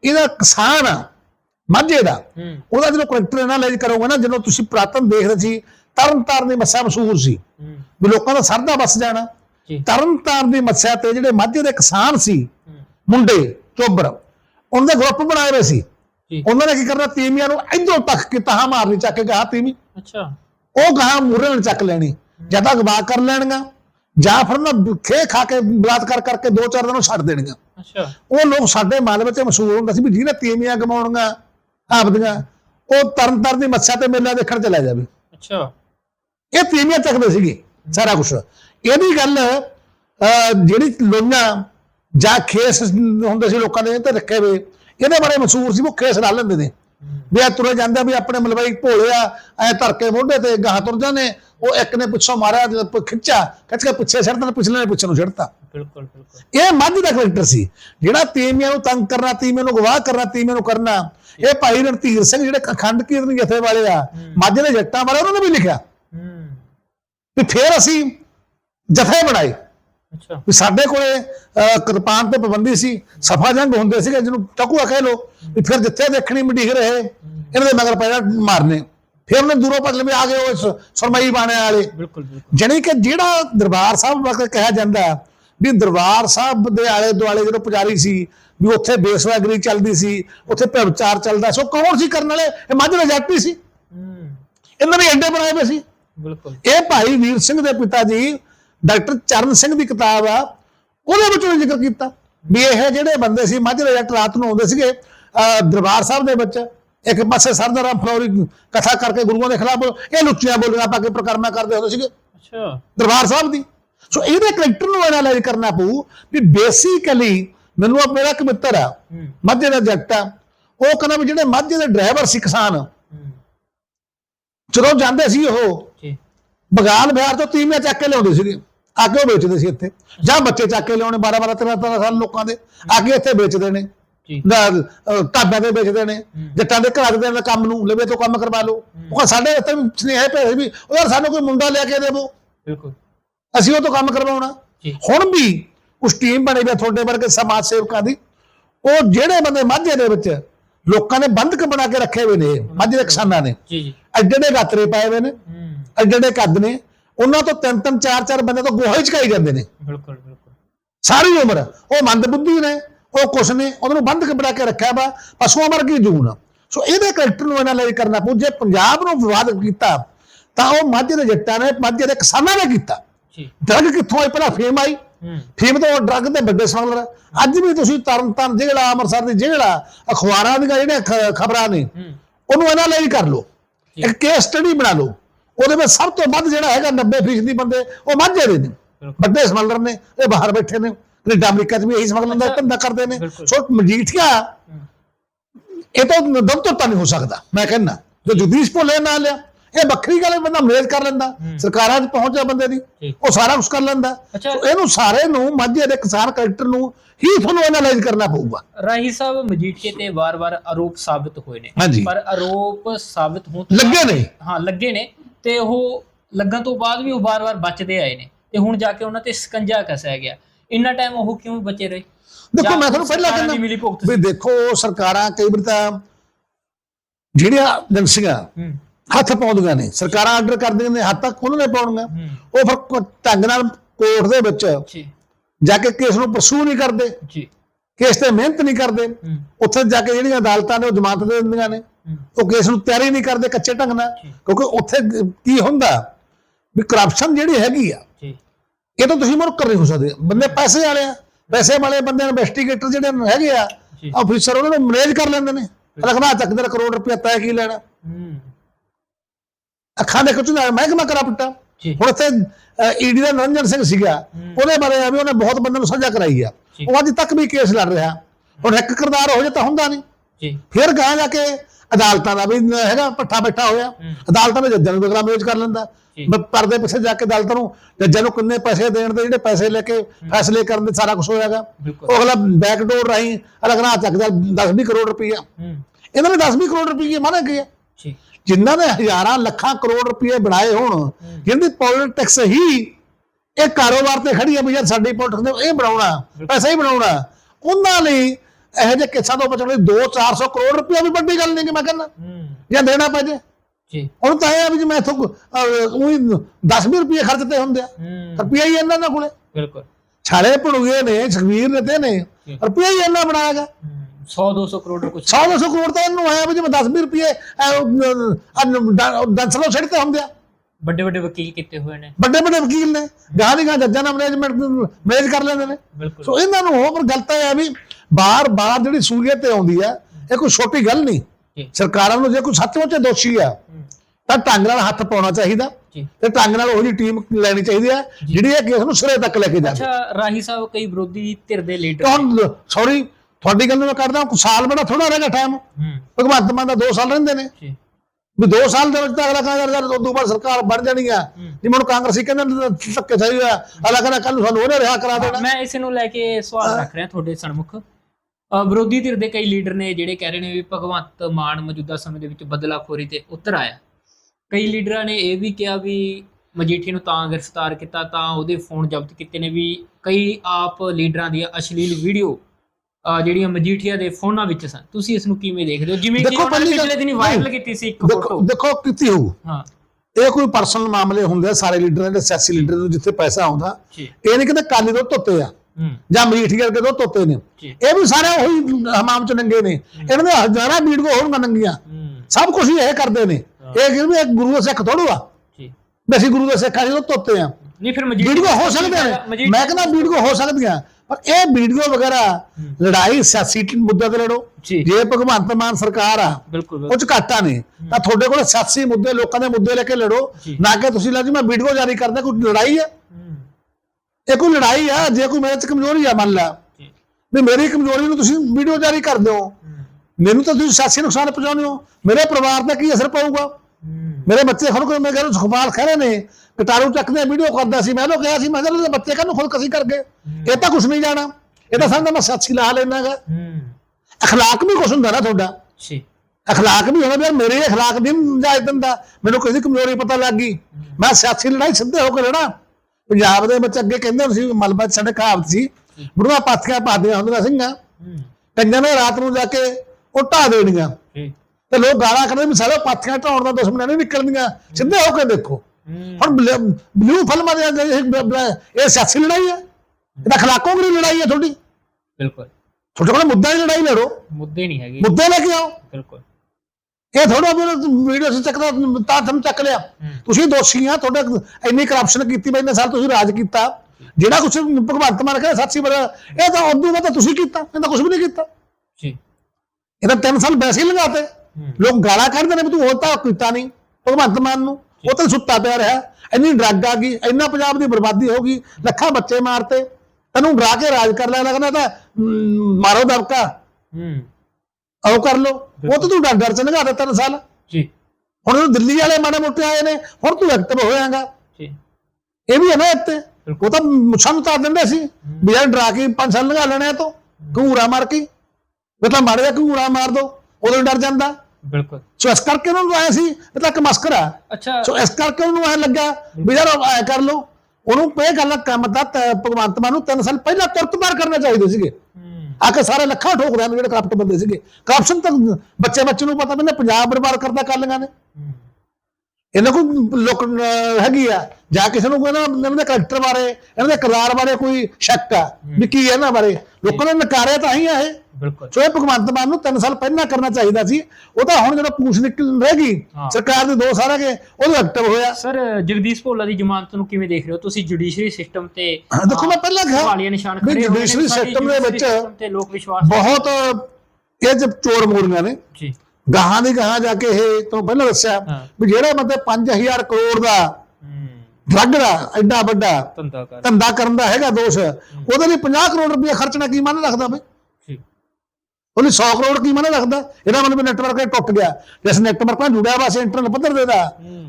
ਇਹਦਾ ਕਿਸਾਨ ਆ ਮਾਝੇ ਦਾ ਉਹਦਾ ਜਦੋਂ ਕਰੈਕਟਰ ਐਨਾਲਾਈਜ਼ ਕਰੋਗੇ ਨਾ ਜਦੋਂ ਤੁਸੀਂ ਪੁਰਾਤਨ ਦੇਖਦੇ ਸੀ ਤਰਨ ਤਾਰਨ ਦੀ ਮੱਸਿਆ ਮਸ਼ਹੂਰ ਸੀ। ਵੀ ਲੋਕਾਂ ਦਾ ਸਰਦਾ ਬਸ ਜਾਣਾ। ਜੀ। ਤਰਨ ਤਾਰਨ ਦੀ ਮੱਸਿਆ ਤੇ ਜਿਹੜੇ ਮਾਝੇ ਦੇ ਕਿਸਾਨ ਸੀ ਮੁੰਡੇ ਚੋਬਰ ਉਹਨਾਂ ਦੇ ਗਰੁੱਪ ਬਣਾਏ ਹੋਏ ਸੀ। ਉਹਨਾਂ ਨੇ ਕੀ ਕਰਨਾ ਤੀਮੀਆਂ ਨੂੰ ਇਧਰੋਂ ਤੱਕ ਕੇ ਤਾਹਾਂ ਮਾਰਨੀ ਚੱਕ ਕੇ ਗਾਹ ਤੀਮੀ ਅੱਛਾ। ਉਹ ਗਾਹਾਂ ਮੂਰੇ ਨਾਲ ਚੱਕ ਲੈਣੀ ਜਾਂ ਤਾਂ ਅਗਵਾ ਕਰ ਲੈਣਗਾ ਜਾਂ ਫਿਰ ਨਾ ਖੇ ਖਾ ਕੇ ਬਲਾਤਕਾਰ ਕਰਕੇ ਦੋ ਚਾਰ ਦਿਨ ਉਹ ਛੱਡ ਦੇਣਗੇ ਅੱਛਾ। ਉਹ ਲੋਕ ਸਾਡੇ ਮਾਲਵੇ ਤੇ ਮਸ਼ਹੂਰ ਹੁੰਦਾ ਸੀ ਵੀ ਜਿਹਨੇ ਤੀਵੀਆਂ ਗਮਾਉਣੀਆਂ ਆਪਦੀਆਂ ਉਹ ਤਰਨ ਤਾਰਨ ਦੀ ਮੱਛਾ ਤੇ ਮੇਲਾ ਦੇਖਣ ਚਲਾ ਜਾਵੇ। ਅੱਛਾ। ਇਹ ਤੀਵੀਆਂ ਚੱਕਦੇ ਸੀਗੇ ਸਾਰਾ ਕੁਝ ਇਹਦੀ ਗੱਲ ਜਿਹੜੀ ਲੋਈਆਂ ਜਾਂ ਖੇਸ ਹੁੰਦੇ ਸੀ ਲੋਕਾਂ ਦੇ ਤੇ ਰੱਖੇ ਵੇ। ਇਹਦੇ ਬਾਰੇ ਮਸ਼ਹੂਰ ਸੀ ਉਹ ਖੇਸ ਲਾ ਲੈਂਦੇ ਨੇ। ਵੀ ਆ ਤੁਰੇ ਜਾਂਦੇ ਵੀ ਆਪਣੇ ਮਲਵਾਈ ਭੋਲਿਆ ਐ ਧਰ ਕੇ ਮੋਢੇ ਤੇ ਗਾਹ ਤੁਰ ਜਾਂਦੇ ਉਹ ਇੱਕ ਨੇ ਪਿੱਛੋਂ ਮਾਰਿਆ ਜਦੋਂ ਖਿੱਚਿਆ ਖਿੱਚ ਕੇ ਪਿੱਛੇ ਛੱਡਤਾ ਤੇ ਪਿਛਲੇ ਨੇ ਪਿੱਛੇ ਨੂੰ ਛੱਡਤਾ ਬਿਲਕੁਲ ਬਿਲਕੁਲ। ਇਹ ਮੱਝ ਦਾ ਕਰੈਕਟਰ ਸੀ। ਜਿਹੜਾ ਤੀਮੀਆਂ ਨੂੰ ਤੰਗ ਕਰਨਾ ਤੀਮੀਆਂ ਨੂੰ ਗਵਾਹ ਕਰਨਾ ਤੀਮੀਆਂ ਨੂੰ ਕਰਨਾ ਇਹ ਭਾਈ ਰਣਧੀਰ ਸਿੰਘ ਜਿਹੜੇ ਅਖੰਡ ਕੀਰਤਨ ਜਥੇ ਵਾਲੇ ਆ ਮੱਝ ਦੇ ਜੱਟਾਂ ਬਾਰੇ ਉਹਨਾਂ ਨੇ ਵੀ ਲਿਖਿਆ। ਹੂੰ। ਵੀ ਫਿਰ ਅਸੀਂ ਜਥੇ ਬਣਾਏ। ਵੀ ਸਾਡੇ ਕੋਲੇ ਕਿਰਪਾਨ ਤੇ ਪਾਬੰਦੀ ਸੀ ਸਫਾ ਜੰਗ ਹੁੰਦੇ ਸੀਗੇ ਜਿਹਨੂੰ ਟਕੂਆ ਕਹਿ ਲੋ ਵੀ ਫਿਰ ਜਿੱਥੇ ਦੇਖਣੀ ਮੰਡੀਕ ਰਹੇ ਇਹਨਾਂ ਦੇ ਮਗਰ ਪੈਣਾ ਮਾਰਨੇ। ਫਿਰ ਉਹਨੇ ਦੂਰੋਂ ਪਤ ਲਵੇ ਆ ਗਏ ਉਹ ਸੁਰਮਈ ਬਾਣੇ ਵਾਲੇ। ਬਿਲਕੁਲ ਬਿਲਕੁਲ। ਜਾਣੀ ਕਿ ਜਿਹੜਾ ਦਰਬਾਰ ਸਾਹਿਬ ਵਕਤ ਕਿਹਾ ਜਾਂਦਾ ਵੀ ਦਰਬਾਰ ਸਾਹਿਬ ਦੇ ਆਲੇ ਦੁਆਲੇ ਜਦੋਂ ਪੁਜਾਰੀ ਸੀ ਵੀ ਉੱਥੇ ਬੇਸਵਾਗਰੀ ਚੱਲਦੀ ਸੀ ਉੱਥੇ ਭਵਚਾਰ ਚੱਲਦਾ ਸੀ ਕੌਣ ਸੀ ਕਰਨ ਵਾਲੇ? ਇਹ ਮੱਝ ਹੀ ਸੀ। ਹੂੰ। ਇਹਨਾਂ ਨੇ ਅੱਡੇ ਬਣਾਏ ਹੋਏ ਸੀ। ਬਿਲਕੁਲ। ਇਹ ਭਾਈ ਵੀਰ ਸਿੰਘ ਦੇ ਪਿਤਾ ਜੀ ਡਾਕਟਰ ਚਰਨ ਸਿੰਘ ਦੀ ਕਿਤਾਬ ਆ ਉਹਦੇ ਵਿੱਚ ਉਹਨੇ ਜ਼ਿਕਰ ਕੀਤਾ ਵੀ ਇਹ ਜਿਹੜੇ ਬੰਦੇ ਸੀ ਮੱਝ ਦੇ ਜੱਟ ਰਾਤ ਨੂੰ ਆਉਂਦੇ ਸੀਗੇ ਦਰਬਾਰ ਸਾਹਿਬ ਦੇ ਵਿੱਚ ਇੱਕ ਪਾਸੇ ਸਰਦਾਰਾ ਫਲੋਰੀ ਕਥਾ ਕਰਕੇ ਗੁਰੂਆਂ ਦੇ ਖਿਲਾਫ ਇਹ ਲੁੱਚੀਆਂ ਬੋਲੀਆਂ ਪਾ ਕੇ ਪ੍ਰਕਰਮਾ ਕਰਦੇ ਹੁੰਦੇ ਸੀਗੇ। ਅੱਛਾ। ਦਰਬਾਰ ਸਾਹਿਬ ਦੀ। ਸੋ ਇਹਦੇ ਕਰੈਕਟਰ ਨੂੰ ਐਨਾਲਾਈਜ਼ ਕਰਨਾ ਪਊ ਵੀ ਬੇਸਿਕਲੀ ਮੈਨੂੰ ਆ ਮੇਰਾ ਇੱਕ ਮਿੱਤਰ ਆ ਮਾਝੇ ਦਾ ਜੱਟ ਆ। ਉਹ ਕਹਿੰਦਾ ਵੀ ਜਿਹੜੇ ਮਾਝੇ ਦੇ ਡਰਾਈਵਰ ਸੀ ਕਿਸਾਨ ਜਦੋਂ ਜਾਂਦੇ ਸੀ ਉਹ ਬਗਾਲ ਬਿਹਾਰ ਤੋਂ ਤੀਵੀਆਂ ਚੱਕ ਕੇ ਲਿਆਉਂਦੇ ਸੀਗੇ। ਆ ਕੇ ਉਹ ਵੇਚਦੇ ਸੀ ਇੱਥੇ। ਜਾਂ ਬੱਚੇ ਚੱਕ ਕੇ ਲਿਆਉਣੇ 12 12 13 13 ਸਾਲ ਲੋਕਾਂ ਦੇ। ਆ ਕੇ ਇੱਥੇ ਵੇਚਦੇ ਨੇ। ਦਾ- ਢਾਬਿਆਂ ਤੇ ਵੇਚਦੇ ਨੇ। ਜੱਟਾਂ ਦੇ ਘਰਾਂ ਦੇ ਕੰਮ ਨੂੰ ਲਵੇ ਤੋਂ ਕੰਮ ਕਰਵਾ ਲਓ। ਉਹ ਸਾਡੇ ਇੱਥੇ ਸੁਨੇਹੇ ਭੇਜ ਵੀ ਉਹ ਸਾਨੂੰ ਕੋਈ ਮੁੰਡਾ ਲਿਆ ਕੇ ਦੇਵੋ। ਬਿਲਕੁਲ। ਅਸੀਂ ਉਹ ਤੋਂ ਕੰਮ ਕਰਵਾਉਣਾ। ਹੁਣ ਵੀ ਉਸ ਟੀਮ ਬਣੀ ਵੀ ਤੁਹਾਡੇ ਵਰਗੇ ਸਮਾਜ ਸੇਵਕਾਂ ਦੀ ਉਹ ਜਿਹੜੇ ਬੰਦੇ ਮਾਝੇ ਦੇ ਵਿੱਚ ਲੋਕਾਂ ਨੇ ਬੰਧਕ ਬਣਾ ਕੇ ਰੱਖੇ ਹੋਏ ਨੇ ਮਾਝੇ ਦੇ ਕਿਸਾਨਾਂ ਨੇ। ਜੀ ਜੀ। ਐਡੇ ਐਡੇ ਗਾਤਰੇ ਪਾਏ ਹੋਏ ਨੇ। ਐਡੇ ਐਡੇ ਕੱਦ ਨੇ। ਉਹਨਾਂ ਤੋਂ ਤਿੰਨ ਤਿੰਨ ਚਾਰ ਚਾਰ ਬੰਦੇ ਤੋਂ ਗੋਹੇ ਚਕਾਈ ਜਾਂਦੇ ਨੇ। ਬਿਲਕੁਲ ਬਿਲਕੁਲ। ਸਾਰੀ ਉਮਰ। ਉਹ ਮੰਦਬੁੱਧੀ ਨੇ ਉਹ ਕੁਛ ਨੇ ਉਹਨਾਂ ਨੂੰ ਬੰਧਕ ਬਣਾ ਕੇ ਰੱਖਿਆ ਵਾ ਪਸ਼ੂਆਂ ਵਰਗੀ ਜੂਨ। ਸੋ ਇਹਦੇ ਕਰੈਕਟਰ ਨੂੰ ਐਨਾਲਾਈਜ਼ ਕਰਨਾ ਪਊ ਜੇ ਪੰਜਾਬ ਨੂੰ ਵਿਵਾਦ ਕੀਤਾ ਤਾਂ ਉਹ ਮਾਝੇ ਦੇ ਜੱਟਾਂ ਨੇ ਮਾਝੇ ਦੇ ਕਿਸਾਨਾਂ ਨੇ ਕੀਤਾ। ਜੀ। ਡਰਗ ਕਿੱਥੋਂ ਆਈ? ਪਹਿਲਾਂ ਫੇਮ ਆਈ। ਫੇਮ ਤੋਂ ਡਰਗ ਦੇ ਵੱਡੇ ਸਮਗਲਰ ਅੱਜ ਵੀ ਤੁਸੀਂ ਤਰਨ ਤਾਰਨ ਜਿਹੜਾ ਅੰਮ੍ਰਿਤਸਰ ਦੀ ਜਿਹੜਾ ਅਖਬਾਰਾਂ ਦੀਆਂ ਜਿਹੜੀਆਂ ਖਬਰਾਂ ਨੇ ਉਹਨੂੰ ਐਨਾਲਾਈਜ਼ ਕਰ ਲਓ। ਇੱਕ ਕੇਸ ਸਟੱਡੀ ਬਣਾ ਲਓ। ਉਹਦੇ ਵਿੱਚ ਸਭ ਤੋਂ ਵੱਧ ਜਿਹੜਾ ਹੈਗਾ 90% ਦੀ ਬੰਦੇ ਉਹ ਮਾਝੇ ਦੇ ਨੇ। ਵੱਡੇ ਸਮਗਲਰ ਨੇ ਇਹ ਬਾਹਰ ਬੈਠੇ ਨੇ ਕੈਨੇਡਾ ਅਮਰੀਕਾ 'ਚ ਵੀ ਇਹੀ ਸਮਗਲਰ ਦਾ ਧੰਦਾ ਕਰਦੇ ਨੇ। ਸੋ ਮਜੀਠੀਆ ਇਹ ਤਾਂ ਦਮ ਤੋਤਾ ਨਹੀਂ ਹੋ ਸਕਦਾ ਮੈਂ ਕਹਿੰਦਾ। ਜੋ ਜਗਦੀਸ਼ ਭੋਲੇ ਨਾਲ ਲਿਆ ਇਹ ਵੱਖਰੀ ਗੱਲ ਬੰਦਾ ਮੈਨੇਜ ਕਰ ਲੈਂਦਾ। ਸਰਕਾਰਾਂ 'ਚ ਪਹੁੰਚ ਜਾ ਬੰਦੇ ਦੀ। ਉਹ ਸਾਰਾ ਕੁਝ ਕਰ ਲੈਂਦਾ। ਇਹਨੂੰ ਸਾਰੇ ਨੂੰ ਮਾਝੇ ਦੇ ਕਿਸਾਨ ਕੈਰੈਕਟਰ ਨੂੰ ਹੀ ਤੁਹਾਨੂੰ ਐਨਾਲਾਈਜ਼ ਕਰਨਾ ਪਊਗਾ। ਰਾਹੀ ਸਾਹਿਬ ਮਜੀਠੀਏ ਤੇ ਵਾਰ-ਵਾਰ ਆਰੋਪ ਸਾਬਿਤ ਹੋਏ ਨੇ। ਪਰ ਆਰੋਪ ਸਾਬਿਤ ਹੋਣ ਲੱਗੇ ਨੇ। ਹਾਂ ਲੱਗੇ ਨੇ। ਤੇ ਉਹ ਲੱਗਣ ਤੋਂ ਬਾਅਦ ਵੀ ਉਹ ਵਾਰ-ਵਾਰ ਬਚਦੇ ਆਏ ਨੇ ਤੇ ਹੁਣ ਜਾ ਕੇ ਉਹਨਾਂ ਤੇ ਸਕੰਜਾ ਕਸਿਆ ਗਿਆ। ਇੰਨਾ ਟਾਈਮ ਉਹ ਕਿਉਂ ਬਚੇ ਰਹੇ? ਦੇਖੋ ਮੈਂ ਤੁਹਾਨੂੰ ਪਹਿਲਾਂ ਕਹਿੰਦਾ ਵੀ ਦੇਖੋ ਸਰਕਾਰਾਂ ਕਈ ਵਾਰ ਤਾਂ ਜਿਹੜੀਆਂ ਏਜੰਸੀਆਂ ਹੱਥ ਪਾਉਂਦੀਆਂ ਨੇ ਸਰਕਾਰਾਂ ਆਰਡਰ ਕਰਦੀਆਂ ਨੇ ਹੱਥ ਤੱਕ ਉਹਨਾਂ ਨੇ ਪਾਉਣੀਆਂ। ਉਹ ਫਿਰ ਢੰਗ ਨਾਲ ਕੋਰਟ ਦੇ ਵਿੱਚ ਜੀ। ਕੇ ਕੇਸ ਨੂੰ ਪਰਸੂ ਨਹੀਂ ਕਰਦੇ। ਜੀ। ਕੇਸ ਤੇ ਮਿਹਨਤ ਨਹੀਂ ਕਰਦੇ। ਉੱਥੇ ਜਾ ਕੇ ਜਿਹੜੀਆਂ ਅਦਾਲਤਾਂ ਨੇ ਉਹ ਜ਼ਮਾਨਤ ਦੇ ਦਿੰਦੀਆਂ ਨੇ। ਉਹ ਕੇਸ ਨੂੰ ਤਿਆਰੀ ਨਹੀਂ ਕਰਦੇ ਕੱਚੇ ਢੰਗ ਨਾਲ। ਕਿਉਂਕਿ ਉੱਥੇ ਕੀ ਹੁੰਦਾ ਵੀ ਕਰਪਸ਼ਨ ਜਿਹੜੀ ਹੈਗੀ ਆ ਜੀ। ਇਹ ਤਾਂ ਤੁਸੀਂ ਮੁਰਕਰ ਨਹੀਂ ਹੋ ਸਕਦੇ। ਬੰਦੇ ਪੈਸੇ ਵਾਲੇ ਆ ਪੈਸੇ ਵਾਲੇ ਬੰਦੇ ਇਨਵੈਸਟੀਗੇਟਰ ਜਿਹੜੇ ਹੈਗੇ ਆ ਜੀ। ਆਫੀਸਰ ਉਹਨਾਂ ਨੂੰ ਮੈਨੇਜ ਕਰ ਲੈਂਦੇ ਨੇ। ਲਖਨਾ ਚੱਕਦੇ ਨੇ ਕਰੋੜ ਰੁਪਇਆ ਤੈਅ ਕੀ ਲੈਣਾ। ਅੱਖਾਂ ਦੇ ਕੁਝ ਨਾ ਮਹਿਕਮਾ ਕਰਪਟਾ ਹੁਣ ਇੱਥੇ ਈਡੀ ਦਾ ਨਰਿੰਦਰ ਸਿੰਘ ਸੀਗਾ। ਉਹਦੇ ਬਾਰੇ ਆ ਵੀ ਉਹਨੇ ਬਹੁਤ ਬੰਦੇ ਨੂੰ ਸਜ਼ਾ ਕਰਾਈ ਆ। ਉਹ ਅੱਜ ਤੱਕ ਵੀ ਕੇਸ ਲੜ ਰਿਹਾ। ਹੁਣ ਇੱਕ ਕਿਰਦਾਰ ਹੋ ਜਾ ਤਾਂ ਹੁੰਦਾ ਨਹੀਂ। ਜੀ। ਫਿਰ ਗਾਂ ਜਾ ਕੇ ਅਦਾਲਤਾਂ ਦਾ ਵੀ ਹੈਗਾ ਪੱਠਾ ਬੈਠਾ ਹੋਇਆ। ਅਦਾਲਤਾਂ ਦੇ ਜੱਜਾਂ ਨੂੰ ਅਗਲਾ ਮੈਨੇਜ ਕਰ ਲੈਂਦਾ। ਪਰਦੇ ਪਿੱਛੇ ਜਾ ਕੇ ਅਦਾਲਤਾਂ ਨੂੰ ਜੱਜਾਂ ਨੂੰ ਕਿੰਨੇ ਪੈਸੇ ਦੇਣ ਦੇ ਜਿਹੜੇ ਪੈਸੇ ਲੈ ਕੇ ਫੈਸਲੇ ਕਰਨ ਦੇ ਸਾਰਾ ਕੁਝ ਹੋਇਆਗਾ। ਉਹ ਅਗਲਾ ਬੈਕਡੋਰ ਰਾਹੀਂ ਅਲਗਨਾ ਚੱਕਦਾ 10-20 ਕਰੋੜ ਰੁਪਈਆ। ਇਹਨਾਂ ਨੇ 10-20 ਕਰੋੜ ਰੁਪਈਏ ਮਾਰੇ ਗਏ ਆ। ਜੀ ਜਿਨ੍ਹਾਂ ਨੇ ਹਜ਼ਾਰਾਂ ਲੱਖਾਂ ਕਰੋੜ ਰੁਪਏ ਬਣਾਏ ਹੋਣ ਜਿਹਦੀ ਪੋਲਿਟਿਕਸ ਹੀ ਇਹ ਕਾਰੋਬਾਰ ਤੇ ਖੜੀ ਹੈ ਵੀ ਯਾਰ ਸਾਡੀ ਪੋਲਿਟਿਕਸ ਨੇ ਇਹ ਬਣਾਉਣਾ ਪੈਸਾ ਹੀ ਬਣਾਉਣਾ। ਉਹਨਾਂ ਲਈ ਇਹੋ ਜਿਹੇ ਕਿੱਸਾ ਤੋਂ ਬਚਣ ਲਈ 2-400 ਕਰੋੜ ਰੁਪਏ ਵੀ ਵੱਡੀ ਗੱਲ ਨਹੀਂ ਕਿ ਮੈਂ ਕਹਿੰਦਾ ਜਾਂ ਦੇਣਾ ਪੈ ਜੇ। ਜੀ। ਹੁਣ ਤਾਂ ਇਹ ਆ ਵੀ ਜੇ ਮੈਂ ਇਥੋਂ ਉਹੀ 10-20 ਰੁਪਏ ਖਰਚਤੇ ਹੁੰਦੇ ਆ। ਰੁਪਈਆ ਹੀ ਇਹਨਾਂ ਦਾ ਕੋਲੇ ਬਿਲਕੁਲ। ਛਾਲੇ ਭਣੂਏ ਨੇ ਸੁਖਵੀਰ ਨੇ ਤੇ ਨੇ। ਰੁਪਈਆ ਹੀ ਇਹਨਾਂ ਬਣਾਇਆਗਾ 100 200 ਕਰੋੜ ਕੁਝ 100-200 ਕਰੋੜ ਤਾਂ ਇਹਨੂੰ ਆਇਆ ਵੀ ਜੇ ਮੈਂ 10-20 ਰੁਪਏ ਦੰਸਲੋਂ ਛੱਡਤੇ ਹੁੰਦੇ ਆ। ਵੱਡੇ ਵੱਡੇ ਵਕੀਲ ਕੀਤੇ ਹੋਏ ਨੇ। ਵੱਡੇ ਵੱਡੇ ਵਕੀਲ ਨੇ। ਗਾਹ ਦੀ ਗਾਹ ਜੱਜਾਂ ਨਾਲ ਮੈਨੇਜਮੈਂਟ ਮੈਨੇਜ ਕਰ ਲੈਂਦੇ ਨੇ। ਬਿਲਕੁਲ। ਸੋ ਇਹਨਾਂ ਨੂੰ ਹੋਰ ਗੱਲ ਤਾਂ ਇਹ ਹੈ ਵੀ ਬਾਰ ਬਾਰ ਜਿਹੜੀ ਸੂਲੀਅਤ ਤੇ ਆਉਂਦੀ ਹੈ ਇਹ ਕੋਈ ਛੋਟੀ ਗੱਲ ਨਹੀਂ। ਸਰਕਾਰਾਂ ਨੂੰ ਜੇ ਕੋਈ ਸੱਚਮੁੱਚ ਦੋਸ਼ੀ ਆ ਤਾਂ ਢੰਗ ਨਾਲ ਹੱਥ ਪਾਉਣਾ ਚਾਹੀਦਾ ਤੇ ਢੰਗ ਨਾਲ ਉਹ ਟੀਮ ਲੈਣੀ ਚਾਹੀਦੀ ਹੈ ਜਿਹੜੀ ਇਹ ਕੇਸ ਨੂੰ ਸਿਰੇ ਤੱਕ ਲੈ ਕੇ ਜਾਵੇ। ਅੱਛਾ ਰਾਹੀ ਸਾਹਿਬ ਕਈ ਵਿਰੋਧੀ ਧਿਰ ਦੇ ਲੀਡਰ ਸੌਰੀ ਤੁਹਾਡੀ ਗੱਲ ਨੂੰ ਮੈਂ ਕਰਦਾ ਸਾਲ ਬੜਾ ਥੋੜਾ ਰਹਿ ਗਿਆ ਟਾਈਮ ਭਗਵੰਤ ਮਾਨ ਦਾ 2 ਸਾਲ ਰਹਿੰਦੇ ਨੇ। ਵੀ 2 ਸਾਲ ਦੇ ਵਿੱਚ ਤਾਂ ਅਗਲਾ ਕਹਿੰਦਾ ਯਾਰ ਉਦੋਂ ਬਾਅਦ ਸਰਕਾਰ ਬਣ ਜਾਣੀ ਆ। ਜਿਵੇਂ ਹੁਣ ਕਾਂਗਰਸੀ ਕਹਿੰਦੇ ਧੱਕੇ ਸਹੀ ਹੋਇਆ। ਅਗਲਾ ਕਹਿੰਦਾ ਕੱਲ ਨੂੰ ਸਾਨੂੰ ਉਹਨੇ ਰਿਹਾ ਕਰਾ ਦੇਣਾ। ਮੈਂ ਇਸ ਨੂੰ ਲੈ ਕੇ ਸਵਾਲ ਰੱਖ ਰਿਹਾ ਤੁਹਾਡੇ ਸਨਮੁਖ। ਵਿਰੋਧੀ ਧਿਰ ਦੇ ਕਈ ਲੀਡਰ ਨੇ ਜਿਹੜੇ ਕਹਿ ਰਹੇ ਨੇ ਵੀ ਭਗਵੰਤ ਮਾਨ ਮੌਜੂਦਾ ਸਮੇਂ ਦੇ ਵਿੱਚ ਬਦਲਾਖੋਰੀ ਤੇ ਉਤਰ ਆਇਆ। ਕਈ ਲੀਡਰਾਂ ਨੇ ਇਹ ਵੀ ਕਿਹਾ ਵੀ ਮਜੀਠੀ ਨੂੰ ਤਾਂ ਗ੍ਰਿਫਤਾਰ ਕੀਤਾ ਤਾਂ ਉਹਦੇ ਫੋਨ ਜ਼ਬਤ ਕੀਤੇ ਨੇ ਵੀ ਕਈ ਆਪ ਲੀਡਰਾਂ ਦੀਆਂ ਅਸ਼ਲੀਲ ਵੀਡੀਓ ਜਿਹੜੀਆਂ ਮਜੀਠੀਆ ਦੇ ਫੋਨਾਂ ਵਿੱਚ ਸਨ। ਤੁਸੀਂ ਇਸ ਨੂੰ ਕਿਵੇਂ ਦੇਖਦੇ ਹੋ? ਜਿਵੇਂ ਕਿ ਉਹਨਾਂ ਪਿਛਲੇ ਦਿਨੀ ਵਾਇਰਲ ਕੀਤੀ ਸੀ ਇੱਕ ਫੋਟੋ ਦੇਖੋ ਕੀਤੀ ਹੋਊ। ਹਾਂ। ਇਹ ਕੋਈ ਪਰਸਨਲ ਮਾਮਲੇ ਹੁੰਦੇ ਆ ਸਾਰੇ ਲੀਡਰਾਂ ਦੇ ਸਿਆਸੀ ਲੀਡਰ ਨੂੰ ਜਿੱਥੇ ਪੈਸਾ ਆਉਂਦਾ। ਇਹ ਨਹੀਂ ਕਹਿੰਦੇ ਕਾਲੀ ਤੋਂ ਧੋਤੇ ਆ ਹੂੰ। ਜਾਂ ਮਜੀਠੀ ਕਰਕੇ ਤੋਂ ਧੋਤੇ ਨੇ। ਇਹ ਵੀ ਸਾਰੇ ਉਹੀ ਹਮਾਮ ਚ ਨੰਗੇ ਨੇ। ਇਹਨਾਂ ਦੇ ਹਜ਼ਾਰਾਂ ਵੀਡੀਓ ਹੋਣਗੀਆਂ ਨੰਗੀਆਂ। ਹੂੰ। ਸਭ ਕੁਝ ਹੀ ਇਹ ਕਰਦੇ ਨੇ। ਇਹ ਕਿਉਂਕਿ ਇਹ ਗੁਰੂ ਦਾ ਸਿੱਖ ਥੋੜੂ ਆ। ਜੀ। ਅਸੀਂ ਗੁਰੂ ਦੇ ਸਿੱਖਾਂ ਜਦੋਂ ਧੋਤੇ ਆ। ਨਹੀਂ ਫਿਰ ਮਜੀਠੀ ਵੀਡੀਓ ਹੋ ਸਕਦੀਆਂ ਨੇ। ਮੈਂ ਕਹਿੰਦਾ ਵੀਡੀਓ ਹੋ ਸਕਦੀਆਂ। ਪਰ ਇਹ ਵੀਡੀਓ ਵਗੈਰਾ ਲੜਾਈ ਸਿਆਸੀ ਮੁੱਦੇ ਤੇ ਲੜੋ। ਜੀ। ਭਗਵੰਤ ਮਾਨ ਸਰਕਾਰ ਆ ਉਹ ਚ ਘਾਟਾ ਨੇ ਤਾਂ ਤੁਹਾਡੇ ਕੋਲ ਸਿਆਸੀ ਮੁੱਦੇ ਲੋਕਾਂ ਦੇ ਮੁੱਦੇ ਲੈ ਕੇ ਲੜੋ। ਨਾ ਕਿ ਤੁਸੀਂ ਲਾ ਜੀ ਮੈਂ ਵੀਡੀਓ ਜਾਰੀ ਕਰਦਾ ਕੋਈ ਲੜਾਈ ਹੂੰ। ਇਹ ਕੋਈ ਲੜਾਈ ਆ ਜੇ ਕੋਈ ਮੇਰੇ ਚ ਕਮਜ਼ੋਰੀ ਆ ਮੰਨ ਲਾ। ਵੀ ਮੇਰੀ ਕਮਜ਼ੋਰੀ ਨੂੰ ਤੁਸੀਂ ਵੀਡੀਓ ਜਾਰੀ ਕਰ ਦਿਓ। ਹੂੰ। ਮੈਨੂੰ ਤਾਂ ਤੁਸੀਂ ਸਿਆਸੀ ਨੁਕਸਾਨ ਪਹੁੰਚਾਉਂਦੇ ਹੋ। ਮੇਰੇ ਪਰਿਵਾਰ ਤੇ ਕੀ ਅਸਰ ਪਊਗਾ? ਮੇਰੇ ਬੱਚੇ ਖੁਦ ਕੋਈ ਮੈਂ ਕਹਿੰਦਾ ਸੁਖਪਾਲ ਖਹਿਰੇ ਨੇ। ਕਟਾਰੂ ਚੱਕਦੇ ਵੀਡੀਓ ਕਰਦਾ ਸੀ। ਮੈਂ ਉਹਨੂੰ ਕਿਹਾ ਸੀ ਮੈਂ ਕਿਹਾ ਬੱਚੇ ਕਾਹਨੂੰ ਖੁਦ ਕਸੀ ਕਰ ਗਏ ਇਹ ਤਾਂ ਕੁਝ ਨਹੀਂ ਜਾਣਾ। ਇਹ ਤਾਂ ਸਮਝਦਾ ਮੈਂ ਸਿਆਸੀ ਲਾ ਲੈਣਾਗਾ ਹੂੰ। ਅਖਲਾਕ ਵੀ ਕੁਝ ਹੁੰਦਾ ਨਾ ਤੁਹਾਡਾ। ਜੀ ਅਖਲਾਕ ਵੀ ਹੋਣਾ ਯਾਰ ਮੇਰੇ ਅਖਲਾਕ ਦੀ ਜਾਇਜ਼ ਦਿੰਦਾ। ਮੈਨੂੰ ਕਿਸੇ ਕਮਜ਼ੋਰੀ ਪਤਾ ਲੱਗ ਗਈ। ਮੈਂ ਸਿਆਸੀ ਲੜਾਈ ਸਿੱਧੇ ਹੋ ਕੇ ਲੜਾ। ਪੰਜਾਬ ਦੇ ਵਿੱਚ ਅੱਗੇ ਕਹਿੰਦੇ ਹੁੰਦੇ ਸੀ ਮਲਬਾ 'ਚ ਸਾਡੇ ਕਹਾਵਤ ਸੀ ਬੁੜੀਆਂ ਪਾਥੀਆਂ ਪਾਦੀਆਂ ਹੁੰਦੀਆਂ ਸਿੰਘਾਂ। ਕੰਜਾਂ ਨੇ ਰਾਤ ਨੂੰ ਜਾ ਕੇ ਉਹ ਢਾਹ ਦੇਣੀਆਂ। ਤੇ ਲੋਕ ਗਾਲਾਂ ਕੱਢਦੇ ਵੀ ਸਾਲੇ ਪਾਥੀਆਂ ਢਾਉਣ ਦਾ ਦੁਸ਼ਮਣ ਨਹੀਂ ਨਿਕਲਦੀਆਂ ਸਿੱਧੇ ਹੋ ਕੇ ਦੇਖੋ। ਹੁਣ ਬਲੂ ਫਿਲਮਾਂ ਦੇ ਇਹ ਸਿਆਸੀ ਲੜਾਈ ਹੈ? ਇਹ ਅਖਲਾਕੋਂ ਦੀ ਲੜਾਈ ਹੈ ਤੁਹਾਡੀ। ਬਿਲਕੁਲ। ਤੁਹਾਡੇ ਕੋਲ ਮੁੱਦਾ ਦੀ ਲੜਾਈ ਲੜੋ। ਮੁੱਦੇ ਨਹੀਂ ਹੈਗੇ। ਮੁੱਦੇ ਲੈ ਕੇ ਆਓ। ਬਿਲਕੁਲ। ਇਹ ਥੋੜਾ ਵੀਡੀਓ ਸੇ ਚੱਕਦਾ ਤਾਂ ਤੁਹਾਨੂੰ ਚੱਕ ਲਿਆ। ਤੁਸੀਂ ਦੋਸ਼ੀ ਆ ਤੁਹਾਡੇ ਇੰਨੀ ਕਰਪਸ਼ਨ ਕੀਤੀ ਬਈ ਇੰਨੇ ਸਾਲ ਤੁਸੀਂ ਰਾਜ ਕੀਤਾ। ਜਿਹੜਾ ਕੁਝ ਭਗਵੰਤ ਮਾਨ ਕਹਿੰਦਾ ਸੱਚੀ ਬੜਾ ਇਹ ਤਾਂ ਉਦੋਂ ਬਾਅਦ ਤਾਂ ਤੁਸੀਂ ਕੀਤਾ ਇਹ ਤਾਂ ਕੁਝ ਵੀ ਨਹੀਂ ਕੀਤਾ। ਜੀ। ਇਹ ਤਾਂ 3 ਸਾਲ ਵੈਸੇ ਹੀ ਲਗਾਤੇ ਹੂੰ। ਲੋਕ ਗਾਲਾਂ ਕੱਢਦੇ ਨੇ ਵੀ ਤੂੰ ਉਹ ਤਾਂ ਕੀਤਾ ਨਹੀਂ ਭਗਵੰਤ ਮਾਨ ਨੂੰ। ਉਹ ਤਾਂ ਸੁੱਤਾ ਪਿਆ ਰਿਹਾ। ਇੰਨੀ ਡਰੱਗ ਆ ਗਈ ਇੰਨਾ ਪੰਜਾਬ ਦੀ ਬਰਬਾਦੀ ਹੋ ਗਈ ਲੱਖਾਂ ਬੱਚੇ ਮਾਰਤੇ। ਤੈਨੂੰ ਡਰਾ ਕੇ ਰਾਜ ਕਰ ਲਿਆ ਲੱਗਦਾ ਤਾਂ ਮ, ਮਾਰੋ ਦਬਕਾ। ਹੂੰ। ਉਹ ਕਰ ਲੋ ਉਹ ਤਾਂ ਤੂੰ ਡਰ ਡਰ ਚ ਲਗਾ ਦਿੱਤਾ 3 ਸਾਲ। ਜੀ। ਹੁਣ ਉਹ ਦਿੱਲੀ ਵਾਲੇ ਮਾੜੇ ਮੋਟੇ ਆਏ ਨੇ ਹੁਣ ਤੂੰ ਐਕਟਿਵ ਹੋਇਆਗਾ ਜੀ। ਇਹ ਵੀ ਹੈ ਨਾ ਇੱਥੇ। ਉਹ ਤਾਂ ਮੁੱਛਾਂ ਨੂੰ ਤਾਰ ਦਿੰਦੇ ਸੀ। ਵੀ ਯਾਰ ਡਰਾ ਕੇ 5 ਸਾਲ ਲਗਾ ਲੈਣੇ ਤੋਂ। ਘੂਰਾ ਮਾਰ ਕੇ। ਵੀ ਤਾਂ ਮਾਰੇ ਘੂਰਾ ਮਾਰ ਦੋ ਉਦੋਂ ਡਰ ਜਾਂਦਾ। ਬਿਲਕੁਲ। ਸੋ ਇਸ ਕਰਕੇ ਉਹਨਾਂ ਨੂੰ ਆਇਆ ਸੀ ਇਹ ਤਾਂ ਇੱਕ ਮਸਕਰਾ ਅੱਛਾ। ਸੋ ਇਸ ਕਰਕੇ ਉਹਨੂੰ ਐ ਲੱਗਾ ਵੀ ਯਾਰ ਐ ਕਰ ਲੋ ਉਹਨੂੰ ਇਹ ਗੱਲ ਦਾ ਕੰਮ ਤ- ਭਗਵੰਤ ਮਾਨ ਨੂੰ 3 ਸਾਲ ਪਹਿਲਾਂ ਤੁਰਤ ਮਾਰ ਕਰਨੇ ਚਾਹੀਦੇ ਸੀਗੇ। ਆ ਕੇ ਸਾਰੇ ਲੱਖਾਂ ਠੋਕ ਰਹੇ ਨੇ ਜਿਹੜੇ ਕਰਪਟ ਬੰਦੇ ਸੀਗੇ। ਕਰਪਸ਼ਨ ਤਾਂ ਬੱਚੇ ਬੱਚੇ ਨੂੰ ਪਤਾ ਇਹਨੇ ਪੰਜਾਬ ਬਰਬਾਦ ਕਰਦਾ ਕਰ ਲਈਆਂ ਨੇ ਇਹਨਾਂ ਕੋਈ ਲੋਕ ਹੈਗੀ ਆ। ਜਾਂ ਕਿਸੇ ਨੂੰ ਕਹਿੰਦਾ ਇਹਨਾਂ ਦੇ ਕਰੈਕਟਰ ਬਾਰੇ ਇਹਨਾਂ ਦੇ ਕਿਰਦਾਰ ਬਾਰੇ ਕੋਈ ਸ਼ੱਕ ਆ ਵੀ ਕੀ ਹੈ ਇਹਨਾਂ ਬਾਰੇ। ਲੋਕਾਂ ਨੇ ਨਕਾਰਿਆ ਤਾਂ ਹੀ ਆ ਇਹ। ਬਿਲਕੁਲ। ਸੋ ਇਹ ਭਗਵੰਤ ਮਾਨ ਨੂੰ 3 ਸਾਲ ਪਹਿਲਾਂ ਕਰਨਾ ਚਾਹੀਦਾ ਸੀ। ਉਹ ਤਾਂ ਹੁਣ ਜਦੋਂ ਪੂਛ ਨਿਕਲ ਰਹਿ ਗਈ। ਸਰਕਾਰ ਦੇ 2 ਸਾਲ ਹੈਗੇ ਉਹਨੂੰ ਐਕਟਿਵ ਹੋਇਆ। ਸਰ ਜਗਦੀਸ਼ ਭੋਲਾ ਦੀ ਜ਼ਮਾਨਤ ਨੂੰ ਕਿਵੇਂ ਦੇਖ ਰਹੇ ਹੋ? ਤੁਸੀਂ ਜੁਡੀਸ਼ਰੀ ਸਿਸਟਮ ਤੇ ਦੇਖੋ ਮੈਂ ਪਹਿਲਾਂ ਕਿਹਾ ਸਵਾਲੀਆ ਨਿਸ਼ਾਨ ਖੜੇ ਸਾਡੀ system ਦੇ ਵਿੱਚ ਤੇ ਲੋਕ ਵਿਸ਼ਵਾਸ ਬਹੁਤ ਇਹ ਜਬ ਚੋਰ ਮੋਰੀਆਂ ਨੇ। ਜੀ। ਗਾਹਾਂ ਦੀ ਗਾਹਾਂ ਜਾ ਕੇ ਇਹ ਤੋਂ ਪਹਿਲਾਂ ਦੱਸਿਆ। ਵੀ ਜਿਹੜਾ ਮਤਲਬ 5000 ਕਰੋੜ ਦਾ ਡਰੱਗ ਦਾ ਐਡਾ ਵੱਡਾ ਧੰਦਾ ਕਰ। ਧੰਦਾ ਕਰਨ ਦਾ ਹੈਗਾ ਦੋਸ਼ ਉਹਦੇ ਲਈ 50 ਕਰੋੜ ਰੁਪਏ ਖਰਚਣਾ ਕੀ ਮਨ ਰੱਖਦਾ ਬਈ? ਉਹਨੇ 100 ਕਰੋੜ ਕੀ ਮਨ ਰੱਖਦਾ ਇਹਦਾ ਮਨ ਵੀ ਨੈਟਵਰਕ ਇਹ ਟੁੱਟ ਗਿਆ। ਜਿਸ ਨੈਟਵਰਕ ਨਾਲ ਜੁੜਿਆ ਵਾ ਸੀ ਇੰਟਰਨੈਟ ਪੱਧਰ ਦੇ ਦਾ